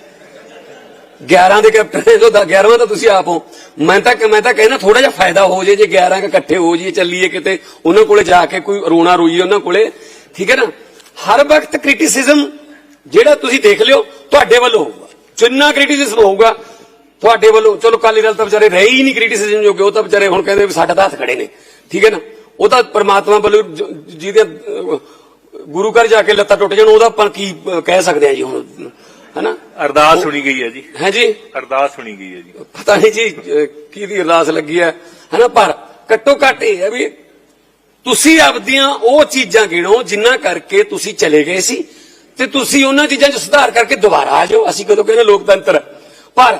11 ਦੇ ਕੈਪਟਨ ਜੋ 11ਵਾਂ ਤਾਂ ਤੁਸੀਂ ਆਪ ਹੋ। ਮੈਂ ਤਾਂ ਮੈਂ ਤਾਂ ਕਹਿੰਦਾ ਥੋੜਾ ਜਿਹਾ ਫਾਇਦਾ ਹੋ ਜੇ ਜੇ 11 ਕ ਇਕੱਠੇ ਹੋ ਜਾਈਏ, ਚੱਲੀਏ ਕਿਤੇ, ਉਹਨਾਂ ਕੋਲੇ ਜਾ ਕੇ ਕੋਈ ਰੋਣਾ ਰੋਈਏ ਉਹਨਾਂ ਕੋਲੇ। ਠੀਕ ਹੈ ਨਾ? ਹਰ ਵਕਤ ਕ੍ਰਿਟਿਸਿਜ਼ਮ ਜਿਹੜਾ ਤੁਸੀਂ ਦੇਖ ਲਿਓ, ਤੁਹਾਡੇ ਵੱਲੋਂ ਹੋਊਗਾ। ਜਿੰਨਾ ਕ੍ਰਿਟਿਸਿਜ਼ਮ ਹੋਊਗਾ ਤੁਹਾਡੇ ਵੱਲੋਂ ਚਲੋ ਕਾਲੀ ਦਲ ਤਾਂ ਵਿਚਾਰੇ ਰਹੇ ਹੀ ਨਹੀਂ ਕ੍ਰਿਟਿਸਿਜ਼ਮ ਜੋਗੇ ਉਹ ਤਾਂ ਵਿਚਾਰੇ ਹੁਣ ਕਹਿੰਦੇ ਵੀ ਸਾਡਾ ਤਾਂ ਹੱਥ ਖੜੇ ਨੇ। ਠੀਕ ਹੈ ਨਾ? ਉਹ ਤਾਂ ਪ੍ਰਮਾਤਮਾ ਵੱਲੋਂ ਜਿਹਦੇ ਗੁਰੂ ਘਰ ਜਾ ਕੇ ਲੱਤਾਂ ਟੁੱਟ ਜਾਣ ਉਹਦਾ ਆਪਾਂ ਕੀ ਕਹਿ ਸਕਦੇ ਆ ਜੀ ਹੁਣ? ਹੈਨਾ? ਅਰਦਾਸ ਸੁਣੀ ਗਈ ਹੈ ਜੀ। ਹੈ ਜੀ? ਅਰਦਾਸ ਸੁਣੀ ਗਈ ਹੈ ਜੀ। ਪਤਾ ਨਹੀਂ ਜੀ ਕਿਹਦੀ ਅਰਦਾਸ ਲੱਗੀ ਹੈ। ਹੈਨਾ? ਪਰ ਘੱਟੋ ਘੱਟ ਇਹ ਹੈ ਵੀ ਤੁਸੀਂ ਆਪਦੀਆਂ ਉਹ ਚੀਜ਼ਾਂ ਗਿਣੋ ਜਿੰਨਾ ਕਰਕੇ ਤੁਸੀਂ ਚਲੇ ਗਏ ਸੀ ਤੇ ਤੁਸੀਂ ਉਹਨਾਂ ਚੀਜ਼ਾਂ 'ਚ ਸੁਧਾਰ ਕਰਕੇ ਦੁਬਾਰਾ ਆ ਜਾਓ। ਅਸੀਂ ਕਦੋਂ ਕਹਿੰਦੇ ਲੋਕਤੰਤਰ। ਪਰ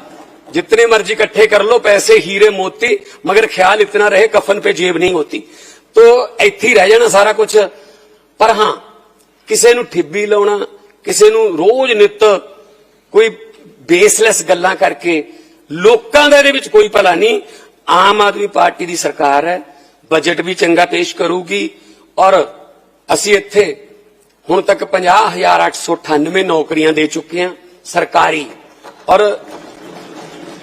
जितने मर्जी इकट्ठे कर लो पैसे हीरे मोती मगर ख्याल इतना रहे कफन पे जेब नहीं होती तो ਇੱਥੇ ਹੀ ਰਹਿ ਜਾਣਾ ਸਾਰਾ ਕੁਝ ਪਰ ਹਾਂ ਕਿਸੇ ਨੂੰ ਠਿੱਬੀ ਲਾਉਣਾ ਕਿਸੇ ਨੂੰ ਰੋਜ਼ ਨਿਤ ਕੋਈ ਬੇਸਲੈਸ ਗੱਲਾਂ ਕਰਕੇ ਲੋਕਾਂ ਦਾ ਇਹਦੇ ਵਿੱਚ ਕੋਈ ਭਲਾ ਨਹੀਂ ਆਮ ਆਦਮੀ ਪਾਰਟੀ ਦੀ ਸਰਕਾਰ ਹੈ ਬਜਟ ਵੀ ਚੰਗਾ ਪੇਸ਼ ਕਰੂਗੀ ਔਰ ਅਸੀਂ ਇੱਥੇ ਹੁਣ ਤੱਕ 50898 ਨੌਕਰੀਆਂ ਦੇ ਚੁੱਕੇ ਹਾਂ ਸਰਕਾਰੀ ਔਰ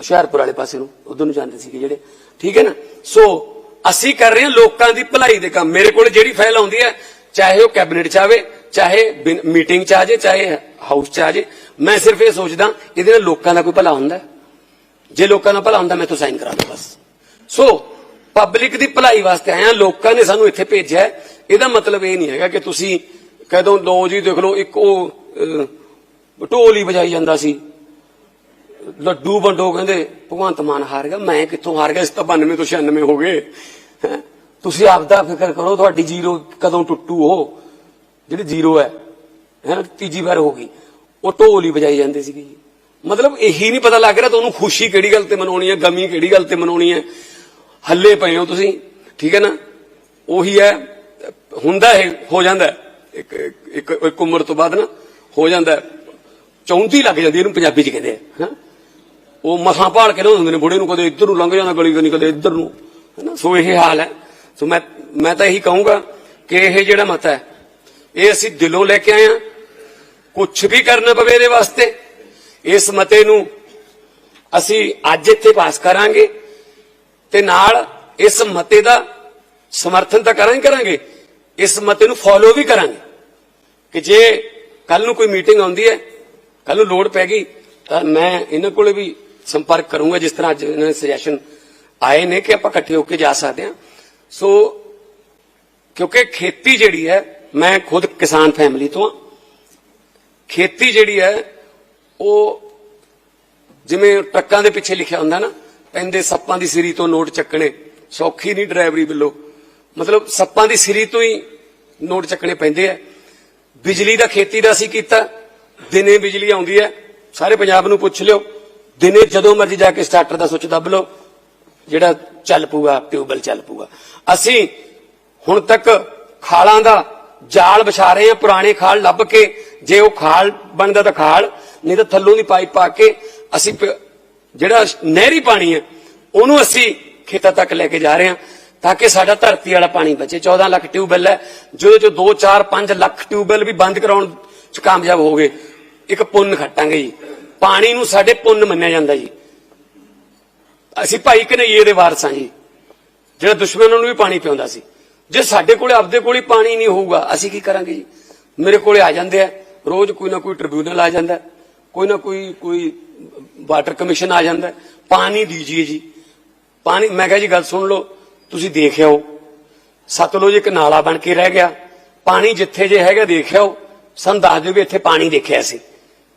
ਹੁਸ਼ਿਆਰਪੁਰ ਵਾਲੇ ਪਾਸੇ ਨੂੰ, ਉਧਰ ਨੂੰ ਜਾਂਦੇ ਸੀਗੇ ਜਿਹੜੇ। ਠੀਕ ਹੈ ਨਾ? ਸੋ ਅਸੀਂ ਕਰ ਰਹੇ ਹਾਂ ਲੋਕਾਂ ਦੀ ਭਲਾਈ ਦੇ ਕੰਮ। ਮੇਰੇ ਕੋਲ ਜਿਹੜੀ ਫਾਈਲ ਆਉਂਦੀ ਹੈ, ਚਾਹੇ ਉਹ ਕੈਬਨਿਟ ਚ ਆਵੇ, ਚਾਹੇ ਮੀਟਿੰਗ ਚ ਆ ਜੇ, ਚਾਹੇ ਹਾਊਸ ਚ ਆ ਜੇ, ਮੈਂ ਸਿਰਫ ਇਹ ਸੋਚਦਾ, ਇਹਦੇ ਨਾਲ ਲੋਕਾਂ ਦਾ ਕੋਈ ਭਲਾ ਹੁੰਦਾ ਜੇ ਲੋਕਾਂ ਦਾ ਭਲਾ ਹੁੰਦਾ, ਮੈਂ ਤਾਂ ਸਾਈਨ ਕਰਾ ਦਾਂ ਬਸ। ਸੋ ਪਬਲਿਕ ਦੀ ਭਲਾਈ ਵਾਸਤੇ ਆਇਆ ਲੋਕਾਂ ਨੇ ਸਾਨੂੰ ਇੱਥੇ ਭੇਜਿਆ ਇਹਦਾ ਮਤਲਬ ਇਹ ਨਹੀਂ ਹੈਗਾ ਕਿ ਤੁਸੀਂ ਕਦੋਂ ਲੋ ਜੀ, ਦੇਖ ਲਓ, ਇੱਕ ਉਹ ਢੋਲ ਹੀ ਵਜਾਈ ਜਾਂਦਾ ਸੀ। ਲੱਡੂ ਵੰਡੋ ਕਹਿੰਦੇ, ਭਗਵੰਤ ਮਾਨ ਹਾਰ ਗਿਆ, ਮੈਂ ਕਿੱਥੋਂ ਹਾਰ ਗਿਆ? ਇਸ ਤਾਂ 92 ਤੋਂ 96 ਹੋ ਗਏ। ਹੈਂ। ਤੁਸੀਂ ਆਪਦਾ ਫਿਕਰ ਕਰੋ, ਤੁਹਾਡੀ ਜ਼ੀਰੋ ਕਦੋਂ ਟੁੱਟੂ ਉਹ? ਜਿਹੜੀ ਜ਼ੀਰੋ ਹੈ ਹੈ? ਤੀਜੀ ਵਾਰ ਹੋ ਗਈ। ਉਹ ਢੋਲ ਹੀ ਵਜਾਈ ਜਾਂਦੇ ਸੀਗੇ ਜੀ। ਮਤਲਬ ਇਹੀ ਨਹੀਂ ਪਤਾ ਲੱਗ ਰਿਹਾ ਤੁਹਾਨੂੰ ਖੁਸ਼ੀ ਕਿਹੜੀ ਗੱਲ ਤੇ ਮਨਾਉਣੀ ਹੈ, ਗਮੀ ਕਿਹੜੀ ਗੱਲ ਤੇ ਮਨਾਉਣੀ ਹੈ। ਹੱਲੇ ਪਏ ਹੋ ਤੁਸੀਂ, ਠੀਕ ਹੈ ਨਾ? ਉਹੀ ਹੈ, ਹੁੰਦਾ ਇਹ, ਹੋ ਜਾਂਦਾ ਇੱਕ ਇੱਕ ਇੱਕ ਉਮਰ ਤੋਂ ਬਾਅਦ ਨਾ, ਹੋ ਜਾਂਦਾ ਹੈ। ਚੌਂਦੀ ਲੱਗ ਜਾਂਦੀ ਇਹਨੂੰ ਪੰਜਾਬੀ ਚ ਕਹਿੰਦੇ ਆ, ਹਾਂ? ਉਹ ਮਸਾਂ ਭਾਲ ਕੇ ਲਿਆਉਂਦੇ ਨੇ, ਬੁੜੇ ਨੂੰ ਕਦੇ ਇੱਧਰ ਨੂੰ ਲੰਘ ਜਾਂਦਾ ਗਲੀ ਕਨੀ ਕਦੇ ਇੱਧਰ ਨੂੰ ਹੈਨਾ ਸੋ ਇਹ ਹਾਲ ਹੈ। ਸੋ ਮੈਂ ਮੈਂ ਤਾਂ ਇਹੀ ਕਹੂੰਗਾ ਕਿ ਇਹ ਜਿਹੜਾ ਮਤ ਹੈ, ਇਹ ਅਸੀਂ ਦਿਲੋਂ ਲੈ ਕੇ ਆਏ ਹਾਂ। ਕੁਝ ਵੀ ਕਰਨਾ ਪਵੇ ਇਹਦੇ ਵਾਸਤੇ, ਇਸ ਮਤੇ ਨੂੰ ਅਸੀਂ ਅੱਜ ਇੱਥੇ ਪਾਸ ਕਰਾਂਗੇ ਤੇ ਨਾਲ ਇਸ ਮਤੇ ਦਾ ਸਮਰਥਨ ਤਾਂ ਕਰਾਂਗੇ ਕਰਾਂਗੇ। ਇਸ ਮਤੇ ਨੂੰ ਫੋਲੋ ਵੀ ਕਰਾਂਗੇ। ਕਿ ਜੇ ਕੱਲ ਨੂੰ ਕੋਈ ਮੀਟਿੰਗ ਆਉਂਦੀ ਹੈ ਕੱਲ ਨੂੰ ਲੋੜ ਪੈ ਗਈ, ਤਾਂ ਮੈਂ ਇਹਨਾਂ ਕੋਲੇ ਵੀ ਸੰਪਰਕ ਕਰੂੰਗਾ ਜਿਸ ਤਰ੍ਹਾਂ ਅੱਜ ਇਹਨਾਂ ਦੇ ਸੁਜੈਸ਼ਨ ਆਏ ਨੇ ਕਿ ਆਪਾਂ ਇਕੱਠੇ ਹੋ ਕੇ ਜਾ ਸਕਦੇ ਹਾਂ। ਸੋ ਕਿਉਂਕਿ ਖੇਤੀ ਜਿਹੜੀ ਹੈ, ਮੈਂ ਖੁਦ ਕਿਸਾਨ ਫੈਮਿਲੀ ਤੋਂ ਹਾਂ। ਖੇਤੀ ਜਿਹੜੀ ਹੈ, ਉਹ ਜਿਵੇਂ ਟਰੱਕਾਂ ਦੇ ਪਿੱਛੇ ਲਿਖਿਆ ਹੁੰਦਾ ਨਾ, ਪੈਂਦੇ ਸੱਪਾਂ ਦੀ ਸਿਰੀ ਤੋਂ ਨੋਟ ਚੱਕਣੇ, ਸੌਖੀ ਨਹੀਂ ਡਰਾਈਵਰੀ ਵੱਲੋਂ ਮਤਲਬ ਸੱਪਾਂ ਦੀ ਸਿਰੀ ਤੋਂ ਹੀ ਨੋਟ ਚੱਕਣੇ ਪੈਂਦੇ ਆ। ਬਿਜਲੀ ਦਾ ਖੇਤੀ ਦਾ ਅਸੀਂ ਕੀਤਾ, ਦਿਨੇ ਬਿਜਲੀ ਆਉਂਦੀ ਹੈ, ਸਾਰੇ ਪੰਜਾਬ ਨੂੰ ਪੁੱਛ ਲਿਓ। ਦਿਨੇ ਜਦੋਂ ਮਰਜ਼ੀ ਜਾ ਕੇ ਸਟਾਰਟਰ ਦਾ ਸੁੱਚ ਦੱਬ ਲਓ, ਜਿਹੜਾ ਚੱਲ ਪੂਗਾ ਟਿਊਬਲ ਚੱਲ ਪੂਗਾ ਅਸੀਂ ਹੁਣ ਤੱਕ ਖਾਲਾਂ ਦਾ ਜਾਲ ਵਿਛਾ ਰਹੇ ਹਾਂ, ਪੁਰਾਣੇ ਖਾਲ ਲੱਭ ਕੇ, ਜੇ ਉਹ ਖਾਲ ਬਣਦਾ ਤਾਂ ਖਾਲ, ਨਹੀਂ ਤਾਂ ਥੱਲੋਂ ਦੀ ਪਾਈਪ ਪਾ ਕੇ ਅਸੀਂ ਜਿਹੜਾ ਨਹਿਰੀ ਪਾਣੀ ਹੈ, ਉਹਨੂੰ ਅਸੀਂ ਖੇਤਾਂ ਤੱਕ ਲੈ ਕੇ ਜਾ ਰਹੇ ਹਾਂ, ਤਾਂ ਕਿ ਸਾਡਾ ਧਰਤੀ ਵਾਲਾ ਪਾਣੀ ਬਚੇ। 14 ਲੱਖ ਟਿਊਬਵੈੱਲ ਹੈ, ਜਿਹਦੇ ਚੋਂ 2 4 5 ਲੱਖ ਟਿਊਬਵੈੱਲ ਵੀ ਬੰਦ ਕਰਾਉਣ ਚ ਕਾਮਯਾਬ ਹੋ ਗਏ ਇੱਕ ਪੁੰਨ ਖੱਟਾਂਗੇ ਜੀ। ਪਾਣੀ ਨੂੰ ਸਾਡੇ ਪੁੰਨ ਮੰਨਿਆ ਜਾਂਦਾ ਜੀ। ਅਸੀਂ ਭਾਈ ਕਨਈਏ ਦੇ ਵਾਰਸ ਹਾਂ ਜੀ। ਜਿਹੜਾ ਦੁਸ਼ਮਣਾਂ ਨੂੰ ਵੀ ਪਾਣੀ ਪਿਆਉਂਦਾ ਸੀ। ਜੇ ਸਾਡੇ ਕੋਲੇ ਆਪਦੇ ਕੋਲੇ ਪਾਣੀ ਨਹੀਂ ਹੋਊਗਾ ਅਸੀਂ ਕੀ ਕਰਾਂਗੇ ਜੀ? ਮੇਰੇ ਕੋਲੇ ਆ ਜਾਂਦੇ ਆ। ਰੋਜ਼ ਕੋਈ ਨਾ ਕੋਈ ਟ੍ਰਿਬਿਊਨਲ ਆ ਜਾਂਦਾ। ਕੋਈ ਨਾ ਕੋਈ ਕੋਈ ਵਾਟਰ ਕਮਿਸ਼ਨ ਆ ਜਾਂਦਾ। ਹੈ, ਪਾਣੀ ਦੀਜੀਏ ਜੀ। ਪਾਣੀ ਮੈਂ ਕਿਹਾ ਜੀ ਗੱਲ ਸੁਣ ਲਓ। ਤੁਸੀਂ ਦੇਖਿਓ ਸਤਲੁਜ ਇੱਕ ਨਾਲਾ ਬਣ ਕੇ ਰਹਿ ਗਿਆ। ਪਾਣੀ ਜਿੱਥੇ ਜੇ ਹੈਗਾ ਦੇਖਿਓ ਸਾਨੂੰ ਦੱਸ ਦਿਓ ਵੀ ਇੱਥੇ ਪਾਣੀ ਦੇਖਿਆ ਸੀ।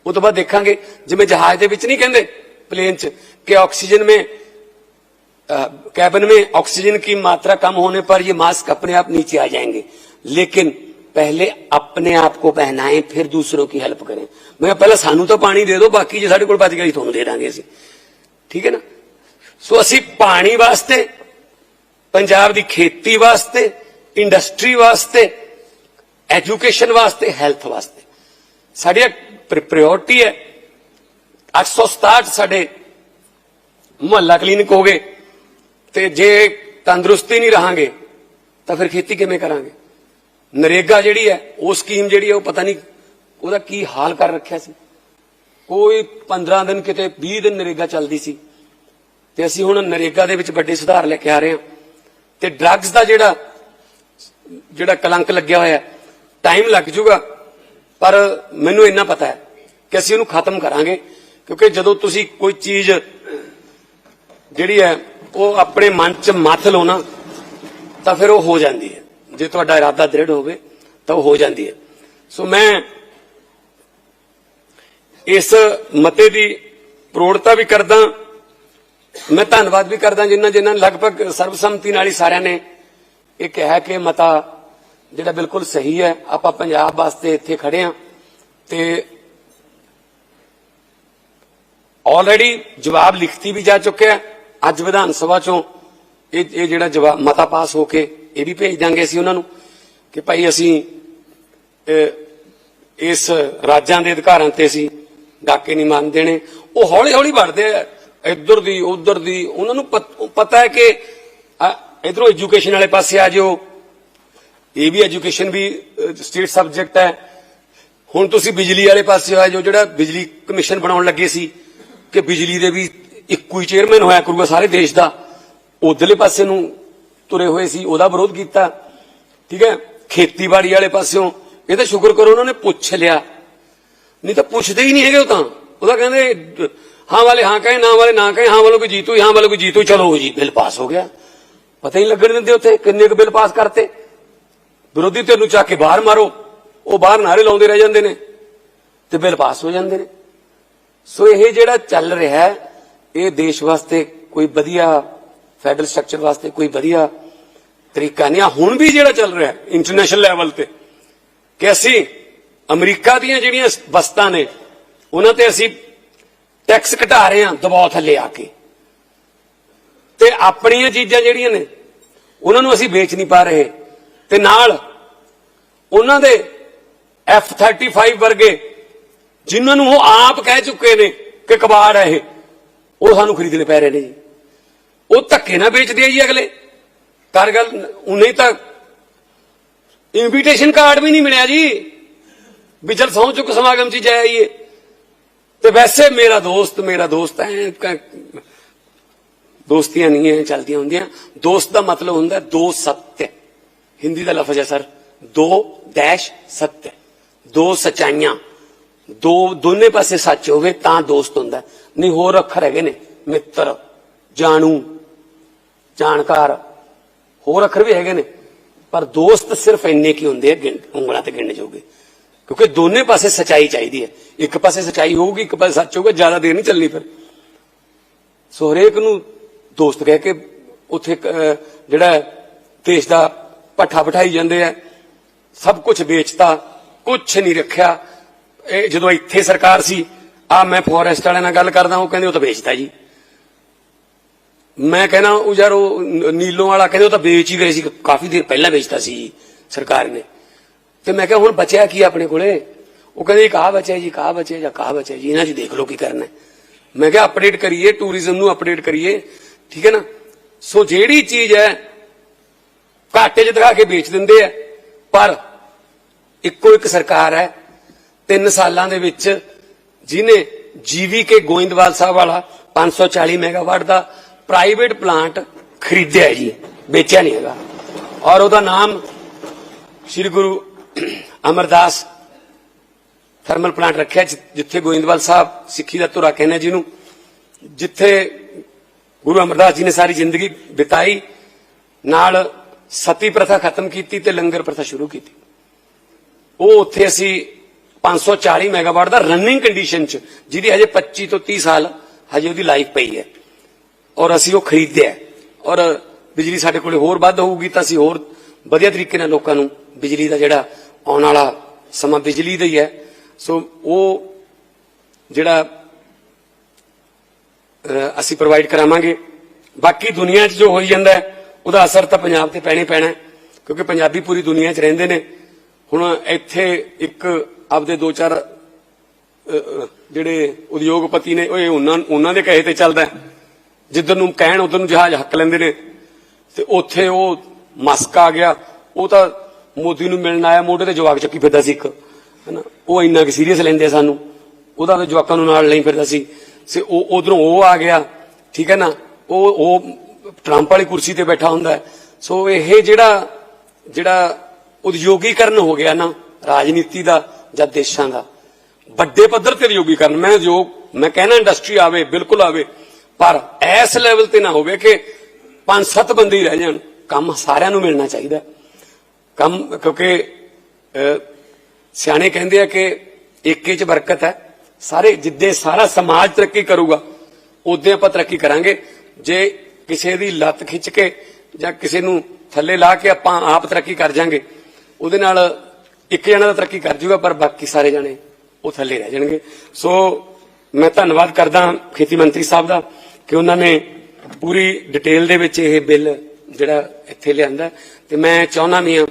ਉਹ ਤੋਂ ਬਾਅਦ ਦੇਖਾਂਗੇ ਜਿਵੇਂ ਜਹਾਜ਼ ਦੇ ਵਿੱਚ ਨਹੀਂ ਕਹਿੰਦੇ प्लेन च कि ऑक्सीजन में अ, कैबिन में ऑक्सीजन की मात्रा कम होने पर ये मास्क अपने आप नीचे आ जाएंगे लेकिन पहले अपने आप को पहनाएं फिर दूसरों की हेल्प करें मैं कहा, पहले सानू तो पानी दे दो बाकी जो साढ़े को बच गई ਤੁਹਾਨੂੰ ਦੇ ਦਾਂਗੇ ਅਸੀਂ ਠੀਕ ਹੈ ਨਾ ਸੋ ਅਸੀਂ ਪਾਣੀ ਵਾਸਤੇ ਪੰਜਾਬ ਦੀ ਖੇਤੀ ਵਾਸਤੇ ਇੰਡਸਟਰੀ ਵਾਸਤੇ ਐਜੂਕੇਸ਼ਨ ਵਾਸਤੇ ਹੈਲਥ ਵਾਸਤੇ ਸਾਡੀ ਪ੍ਰਾਇੋਰਟੀ ਹੈ। 867 ਸਾਡੇ ਮੁਹੱਲਾ ਕਲੀਨਿਕ ਹੋ ਗਏ ਤੇ ਜੇ ਤੰਦਰੁਸਤੀ ਨਹੀਂ ਰਹਾਂਗੇ, ਤਾਂ ਫਿਰ ਖੇਤੀ ਕਿਵੇਂ ਕਰਾਂਗੇ? ਨਰੇਗਾ ਜਿਹੜੀ ਹੈ, ਉਹ ਸਕੀਮ ਜਿਹੜੀ ਹੈ, ਉਹ ਪਤਾ ਨਹੀਂ ਉਹਦਾ ਕੀ ਹਾਲ ਕਰ ਰੱਖਿਆ ਸੀ। ਕੋਈ 15 ਦਿਨ ਕਿਤੇ 20 ਦਿਨ ਨਰੇਗਾ ਚੱਲਦੀ ਸੀ। ਤੇ ਅਸੀਂ ਹੁਣ ਨਰੇਗਾ ਦੇ ਵਿੱਚ ਵੱਡੇ ਸੁਧਾਰ ਲੈ ਕੇ ਆ ਰਹੇ ਹਾਂ। ਤੇ ਡਰੱਗਸ ਦਾ ਜਿਹੜਾ ਜਿਹੜਾ ਕਲੰਕ ਲੱਗਿਆ ਹੋਇਆ ਟਾਈਮ ਲੱਗ ਜੂਗਾ। ਪਰ ਮੈਨੂੰ ਇੰਨਾ ਪਤਾ ਹੈ ਕਿ ਅਸੀਂ ਉਹਨੂੰ ਖਤਮ ਕਰਾਂਗੇ, ਕਿਉਂਕਿ ਜਦੋਂ ਤੁਸੀਂ ਕੋਈ ਚੀਜ਼ ਜਿਹੜੀ ਹੈ, ਉਹ ਆਪਣੇ ਮਨ 'ਚ ਮੱਥ ਲਓ ਨਾ, ਤਾਂ ਫਿਰ ਉਹ ਹੋ ਜਾਂਦੀ ਹੈ। ਜੇ ਤੁਹਾਡਾ ਇਰਾਦਾ ਦ੍ਰਿੜ ਹੋਵੇ, ਤਾਂ ਉਹ ਹੋ ਜਾਂਦੀ ਹੈ। ਸੋ ਮੈਂ ਇਸ ਮਤੇ ਦੀ ਪ੍ਰੋੜਤਾ ਵੀ ਕਰਦਾ, ਮੈਂ ਧੰਨਵਾਦ ਵੀ ਕਰਦਾ ਜਿਨ੍ਹਾਂ ਜਿਨ੍ਹਾਂ ਲਗਭਗ ਸਰਬਸੰਮਤੀ ਨਾਲ ਹੀ ਸਾਰਿਆਂ ਨੇ ਇਹ ਕਿਹਾ ਕਿ ਮਤਾ ਜਿਹੜਾ ਬਿਲਕੁਲ ਸਹੀ ਹੈ, ਆਪਾਂ ਪੰਜਾਬ ਵਾਸਤੇ ਇੱਥੇ ਖੜੇ ਆ ਤੇ ਆਲਰੇਡੀ ਜਵਾਬ ਲਿਖਤੀ ਵੀ ਜਾ ਚੁੱਕਿਆ ਅੱਜ ਵਿਧਾਨ ਸਭਾ ਚੋਂ ਇਹ ਇਹ ਜਿਹੜਾ ਜਵਾਬ ਮਤਾ ਪਾਸ ਹੋ ਕੇ ਇਹ ਵੀ ਭੇਜ ਦਾਂਗੇ ਅਸੀਂ ਉਹਨਾਂ ਨੂੰ ਕਿ ਭਾਈ ਅਸੀਂ ਇਸ ਰਾਜਾਂ ਦੇ ਅਧਿਕਾਰਾਂ ਤੇ ਅਸੀਂ ਡਾਕੇ ਨਹੀਂ ਮੰਨ ਦੇਣੇ। ਉਹ ਹੌਲੀ ਹੌਲੀ ਵੜਦੇ ਆ। ਇੱਧਰ ਦੀ, ਉੱਧਰ ਦੀ, ਉਹਨਾਂ ਨੂੰ ਪਤ- ਪਤਾ ਹੈ ਕਿ ਇਧਰੋਂ ਐਜੂਕੇਸ਼ਨ ਵਾਲੇ ਪਾਸੇ ਆ ਜਿਓ ਇਹ ਵੀ ਐਜੂਕੇਸ਼ਨ ਵੀ ਸਟੇਟ ਸਬਜੈਕਟ ਹੈ। ਹੁਣ ਤੁਸੀਂ ਬਿਜਲੀ ਵਾਲੇ ਪਾਸੇ ਆ ਜਾਓ ਜਿਹੜਾ ਬਿਜਲੀ ਕਮਿਸ਼ਨ ਬਣਾਉਣ ਲੱਗੇ ਸੀ ਕਿ ਬਿਜਲੀ ਦੇ ਵੀ ਇੱਕੋ ਹੀ ਚੇਅਰਮੈਨ ਹੋਇਆ ਕਰੂਗਾ ਸਾਰੇ ਦੇਸ਼ ਦਾ, ਉਧਰਲੇ ਪਾਸੇ ਨੂੰ ਤੁਰੇ ਹੋਏ ਸੀ, ਉਹਦਾ ਵਿਰੋਧ ਕੀਤਾ। ਠੀਕ ਹੈ? ਖੇਤੀਬਾੜੀ ਵਾਲੇ ਪਾਸਿਓਂ ਇਹ ਤਾਂ ਸ਼ੁਕਰ ਕਰੋ ਉਹਨਾਂ ਨੇ ਪੁੱਛ ਲਿਆ। ਨਹੀਂ ਤਾਂ ਪੁੱਛਦੇ ਹੀ ਨਹੀਂ ਹੈਗੇ ਉਹ ਤਾਂ। ਉਹਦਾ ਕਹਿੰਦੇ, ਹਾਂ ਵਾਲੇ ਹਾਂ ਕਹੇ, ਨਾ ਵਾਲੇ ਨਾ ਕਹੇ, ਹਾਂ ਵਾਲੋ ਕੋਈ ਜੀਤੂ ਹਾਂ ਵਾਲੇ ਕੋਈ ਜੀਤੂ ਚਲੋ ਜੀ, ਬਿੱਲ ਪਾਸ ਹੋ ਗਿਆ। ਪਤਾ ਹੀ ਲੱਗਣ ਦਿੰਦੇ ਉੱਥੇ ਕਿੰਨੇ ਕੁ ਬਿੱਲ ਪਾਸ ਕਰਤੇ। ਵਿਰੋਧੀ ਧਿਰ ਨੂੰ ਚੱਕ ਕੇ ਬਾਹਰ ਮਾਰੋ। ਉਹ ਬਾਹਰ ਨਾਰੇ ਲਾਉਂਦੇ ਰਹਿ ਜਾਂਦੇ ਨੇ ਤੇ ਬਿੱਲ ਪਾਸ ਹੋ ਜਾਂਦੇ ਨੇ। ਸੋ ਇਹ ਜਿਹੜਾ ਚੱਲ ਰਿਹਾ ਹੈ, ਇਹ ਦੇਸ਼ ਵਾਸਤੇ ਕੋਈ ਵਧੀਆ, ਫੈਡਰਲ ਸਟਰਕਚਰ ਵਾਸਤੇ ਕੋਈ ਵਧੀਆ ਤਰੀਕਾ ਨਹੀਂ। ਆ ਹੁਣ ਵੀ ਜਿਹੜਾ ਚੱਲ ਰਿਹਾ ਇੰਟਰਨੈਸ਼ਨਲ ਲੈਵਲ ਤੇ, ਕਿ ਅਸੀਂ ਅਮਰੀਕਾ ਦੀਆਂ ਜਿਹੜੀਆਂ ਵਸਤਾਂ ਨੇ, ਉਹਨਾਂ ਤੇ ਅਸੀਂ ਟੈਕਸ ਘਟਾ ਰਹੇ ਹਾਂ ਦਬਾਅ ਥੱਲੇ ਆ ਕੇ। ਤੇ ਆਪਣੀਆਂ ਚੀਜ਼ਾਂ ਜਿਹੜੀਆਂ ਨੇ, ਉਹਨਾਂ ਨੂੰ ਅਸੀਂ ਵੇਚ ਨਹੀਂ ਪਾ ਰਹੇ। ਤੇ ਨਾਲ ਉਹਨਾਂ ਦੇ F35 ਵਰਗੇ ਜਿਨ੍ਹਾਂ ਨੂੰ ਉਹ ਆਪ ਕਹਿ ਚੁੱਕੇ ਨੇ ਕਿ ਕਬਾੜ ਹੈ ਇਹ, ਉਹ ਸਾਨੂੰ ਖਰੀਦਣੇ ਪੈ ਰਹੇ ਨੇ ਜੀ। ਉਹ ਧੱਕੇ ਨਾ ਵੇਚਦੇ ਆ ਜੀ ਅਗਲੇ। ਕਰ ਗੱਲ ਉਨੇ ਤਾਂ ਇਨਵੀਟੇਸ਼ਨ ਕਾਰਡ ਵੀ ਨਹੀਂ ਮਿਲਿਆ ਜੀ। ਵੀ ਚਲ ਸਹੁੰ ਚੁੱਕ ਸਮਾਗਮ 'ਚ ਜਾਈਏ ਤੇ ਵੈਸੇ ਮੇਰਾ ਦੋਸਤ ਮੇਰਾ ਦੋਸਤ ਹੈ ਦੋਸਤੀਆਂ ਨਹੀਂ ਹੈ ਚਲਦੀਆਂ ਹੁੰਦੀਆਂ। ਦੋਸਤ ਦਾ ਮਤਲਬ ਹੁੰਦਾ ਦੋ ਸੱਤ। ਹਿੰਦੀ ਦਾ ਲਫ਼ਜ਼ ਹੈ ਸਰ, ਦੋ ਡੈਸ਼ ਸੱਤ ਦੋ ਸਚਾਈਆਂ, ਦੋ, ਦੋਨੇ ਪਾਸੇ ਸੱਚ ਹੋਵੇ ਤਾਂ ਦੋਸਤ ਹੁੰਦਾ ਨਹੀਂ, ਹੋਰ ਅੱਖਰ ਹੈਗੇ ਨੇ, ਮਿੱਤਰ, ਜਾਣੂ, ਜਾਣਕਾਰ, ਹੋਰ ਅੱਖਰ ਵੀ ਹੈਗੇ ਨੇ, ਪਰ ਦੋਸਤ ਸਿਰਫ ਇੰਨੇ ਕੀ ਹੁੰਦੇ ਆ, ਗਿਣ- ਉਂਗਲਾਂ ਤੇ ਗਿਣਨੇ ਜੋਗੇ। ਕਿਉਂਕਿ ਦੋਨੇ ਪਾਸੇ ਸਚਾਈ ਚਾਹੀਦੀ ਹੈ। ਇੱਕ ਪਾਸੇ ਸਚਾਈ ਹੋਊਗੀ, ਇੱਕ ਪਾਸੇ ਸੱਚ ਹੋਊਗਾ, ਜ਼ਿਆਦਾ ਦੇਰ ਨਹੀਂ ਚੱਲਣੀ ਫਿਰ। ਸੋ ਹਰੇਕ ਨੂੰ ਦੋਸਤ ਕਹਿ ਕੇ ਉੱਥੇ ਜਿਹੜਾ ਦੇਸ਼ ਦਾ ਪੱਠਾ ਬਿਠਾਈ ਜਾਂਦੇ ਆ। ਸਭ ਕੁਝ ਵੇਚਤਾ ਕੁਝ ਨਹੀਂ ਰੱਖਿਆ। ਇਹ ਜਦੋਂ ਇੱਥੇ ਸਰਕਾਰ ਸੀ ਆ ਮੈਂ ਫੋਰੈਸਟ ਵਾਲਿਆਂ ਨਾਲ ਗੱਲ ਕਰਦਾ, ਉਹ ਕਹਿੰਦੇ ਉਹ ਤਾਂ ਵੇਚਤਾ ਜੀ। ਮੈਂ ਕਹਿੰਦਾ, ਉਹ ਯਾਰ ਉਹ ਨ- ਨੀਲੋਂ ਵਾਲਾ ਕਹਿੰਦੇ ਉਹ ਤਾਂ ਵੇਚ ਹੀ ਗਏ ਸੀ, ਕਾਫੀ ਦੇਰ ਪਹਿਲਾਂ ਵੇਚਤਾ ਸੀ ਸਰਕਾਰ ਨੇ। ਤੇ ਮੈਂ ਕਿਹਾ, ਹੁਣ ਬਚਿਆ ਕੀ ਆਪਣੇ ਕੋਲੇ? ਉਹ ਕਹਿੰਦੇ ਇੱਕ ਆਹ ਬਚਿਆ ਜੀ, ਕਾਹ ਬਚਿਆ ਜਾਂ ਕਾਹ ਬਚਿਆ ਜੀ, ਇਹਨਾਂ 'ਚ ਦੇਖ ਲਓ ਕੀ ਕਰਨਾ ਹੈ। ਮੈਂ ਕਿਹਾ ਅਪਡੇਟ ਕਰੀਏ ਟੂਰਿਜ਼ਮ ਨੂੰ ਅਪਡੇਟ ਕਰੀਏ, ਠੀਕ ਹੈ ਨਾ? ਸੋ ਜਿਹੜੀ ਚੀਜ਼ ਹੈ ਘਾਟੇ 'ਚ ਦਿਖਾ ਕੇ ਵੇਚ ਦਿੰਦੇ ਆ। ਪਰ ਇੱਕੋ ਇੱਕ ਸਰਕਾਰ ਹੈ, ਤਿੰਨ ਸਾਲਾਂ ਦੇ ਵਿੱਚ ਜਿਨੇ ਜੀਵੀਕੇ ਗੋਇੰਦਵਾਲ ਸਾਹਿਬ ਵਾਲਾ 540 ਮੈਗਾਵਾਟ ਦਾ ਪ੍ਰਾਈਵੇਟ ਪਲਾਂਟ ਖਰੀਦਿਆ ਜੀ, ਵੇਚਿਆ ਨਹੀਂ ਹੈਗਾ। ਔਰ ਉਹਦਾ ਨਾਮ ਸ੍ਰੀ ਗੁਰੂ ਅਮਰਦਾਸ ਥਰਮਲ ਪਲਾਂਟ ਰੱਖਿਆ ਜਿੱਥੇ ਗੋਇੰਦਵਾਲ ਸਾਹਿਬ ਸਿੱਖੀ ਦਾ ਧੁਰਾ ਕਹਿੰਦੇ ਜਿਹਨੂੰ ਜਿੱਥੇ ਗੁਰੂ ਅਮਰਦਾਸ ਜੀ ਨੇ ਸਾਰੀ ਜ਼ਿੰਦਗੀ ਬਿਤਾਈ, ਨਾਲ ਸਤੀ ਪ੍ਰਥਾ ਖਤਮ ਕੀਤੀ ਤੇ ਲੰਗਰ ਪ੍ਰਥਾ ਸ਼ੁਰੂ ਕੀਤੀ। ਉਹ ਉੱਥੇ ਅਸੀਂ 540 ਮੈਗਾਵਾਟ ਦਾ ਰਨਿੰਗ ਕੰਡੀਸ਼ਨ ਚ ਜਿਹਦੀ ਹਜੇ 25 ਤੋਂ 30 ਸਾਲ ਹਜੇ ਉਹਦੀ ਲਾਈਫ ਪਈ ਹੈ। ਔਰ ਅਸੀਂ ਉਹ ਖਰੀਦਿਆ ਔਰ ਬਿਜਲੀ ਸਾਡੇ ਕੋਲੇ ਹੋਰ ਵੱਧ ਹੋਊਗੀ ਤਾਂ ਅਸੀਂ ਹੋਰ ਵਧੀਆ ਤਰੀਕੇ ਨਾਲ ਲੋਕਾਂ ਨੂੰ ਬਿਜਲੀ ਦਾ ਜਿਹੜਾ ਆਉਣ ਵਾਲਾ ਸਮਾਂ ਬਿਜਲੀ ਦਾ ਹੀ ਹੈ। ਸੋ ਉਹ ਜਿਹੜਾ ਅਸੀਂ ਪ੍ਰੋਵਾਈਡ ਕਰਾਵਾਂਗੇ। ਬਾਕੀ ਦੁਨੀਆ 'ਚ ਜੋ ਹੋਈ ਜਾਂਦਾ ਹੈ, ਉਹਦਾ ਅਸਰ ਤਾਂ ਪੰਜਾਬ ਤੇ ਪੈਣੇ ਪੈਣਾ ਕਿਉਂਕਿ ਪੰਜਾਬੀ ਪੂਰੀ ਦੁਨੀਆ 'ਚ ਰਹਿੰਦੇ ਨੇ। ਹੁਣ ਇੱਥੇ ਇੱਕ ਆਪਦੇ ਦੋ ਚਾਰ ਜਿਹੜੇ ਉਦਯੋਗਪਤੀ ਨੇ, ਉਹ ਉਹਨਾਂ ਉਹਨਾਂ ਦੇ ਕਹੇ ਤੇ ਚੱਲਦਾ ਜਿੱਧਰ ਨੂੰ ਕਹਿਣ, ਉਧਰ ਨੂੰ ਜਹਾਜ਼ ਹੱਕ ਲੈਂਦੇ ਨੇ। ਤੇ ਉੱਥੇ ਉਹ ਮਸਕ ਆ ਗਿਆ। ਉਹ ਤਾਂ ਮੋਦੀ ਨੂੰ ਮਿਲਣ ਆਇਆ, ਮੋਢੇ ਤੇ ਜਵਾਕ ਚੱਕੀ ਫਿਰਦਾ ਸੀ ਇੱਕ, ਹਨਾ? ਉਹ ਇੰਨਾ ਕਿ ਸੀਰੀਅਸ ਲੈਂਦੇ ਆ ਸਾਨੂੰ। ਉਹਦਾ ਤੇ ਜਵਾਕਾਂ ਨੂੰ ਨਾਲ ਲਈ ਫਿਰਦਾ ਸੀ। ਸੇ ਉਹ, ਉਧਰੋਂ ਉਹ ਆ ਗਿਆ, ਠੀਕ ਹੈ ਨਾ? ਉਹ ਉਹ ਟਰੰਪ ਵਾਲੀ ਕੁਰਸੀ ਤੇ ਬੈਠਾ ਹੁੰਦਾ ਸੋ ਇਹ ਜਿਹੜਾ ਜਿਹੜਾ ਉਦਯੋਗੀਕਰਨ ਹੋ ਗਿਆ ਨਾ, ਰਾਜਨੀਤੀ ਦਾ ਜਾਂ ਦੇਸ਼ਾਂ ਦਾ, ਵੱਡੇ ਪੱਧਰ ਤੇ ਉਦਯੋਗੀਕਰਨ, ਮੈਂ ਜੋ, ਮੈਂ ਕਹਿੰਦਾ ਇੰਡਸਟਰੀ ਆਵੇ, ਬਿਲਕੁਲ ਆਵੇ, ਪਰ ਇਸ ਲੈਵਲ ਤੇ ਨਾ ਹੋਵੇ ਕਿ ਪੰਜ ਸੱਤ ਬੰਦੇ ਰਹਿ ਜਾਣ, ਕੰਮ ਸਾਰਿਆਂ ਨੂੰ ਮਿਲਣਾ ਚਾਹੀਦਾ। ਕੰਮ, ਕਿਉਂਕਿ ਸਿਆਣੇ ਕਹਿੰਦੇ ਆ ਕਿ ਏਕੇ 'ਚ ਬਰਕਤ ਹੈ। ਸਾਰੇ, ਜਿੱਦੇ ਸਾਰਾ ਸਮਾਜ ਤਰੱਕੀ ਕਰੂਗਾ ਉਦੋਂ ਆਪਾਂ ਤਰੱਕੀ ਕਰਾਂਗੇ। ਜੇ ਕਿਸੇ ਦੀ ਲੱਤ ਖਿੱਚ ਕੇ ਜਾਂ ਕਿਸੇ ਨੂੰ ਥੱਲੇ ਲਾ ਕੇ ਆਪਾਂ ਆਪ ਤਰੱਕੀ ਕਰ ਜਾਾਂਗੇ, ਉਹਦੇ ਨਾਲ ਇੱਕ ਜਣਾ ਦਾ ਤਰੱਕੀ ਕਰ ਜੂਗਾ, ਪਰ ਬਾਕੀ ਸਾਰੇ ਜਣੇ ਉਹ ਥੱਲੇ ਰਹਿ ਜਾਣਗੇ। ਸੋ ਮੈਂ ਧੰਨਵਾਦ ਕਰਦਾ ਖੇਤੀ ਮੰਤਰੀ ਸਾਹਿਬ ਦਾ ਕਿ ਉਹਨਾਂ ਨੇ ਪੂਰੀ ਡਿਟੇਲ ਦੇ ਵਿੱਚ ਇਹ ਬਿੱਲ ਜਿਹੜਾ ਇੱਥੇ ਲਿਆਂਦਾ ਤੇ ਮੈਂ ਚਾਹੁੰਦਾ ਵੀ ਹਾਂ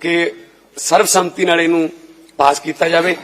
ਕਿ ਸਰਬਸੰਮਤੀ ਨਾਲ ਇਹਨੂੰ ਪਾਸ ਕੀਤਾ ਜਾਵੇ।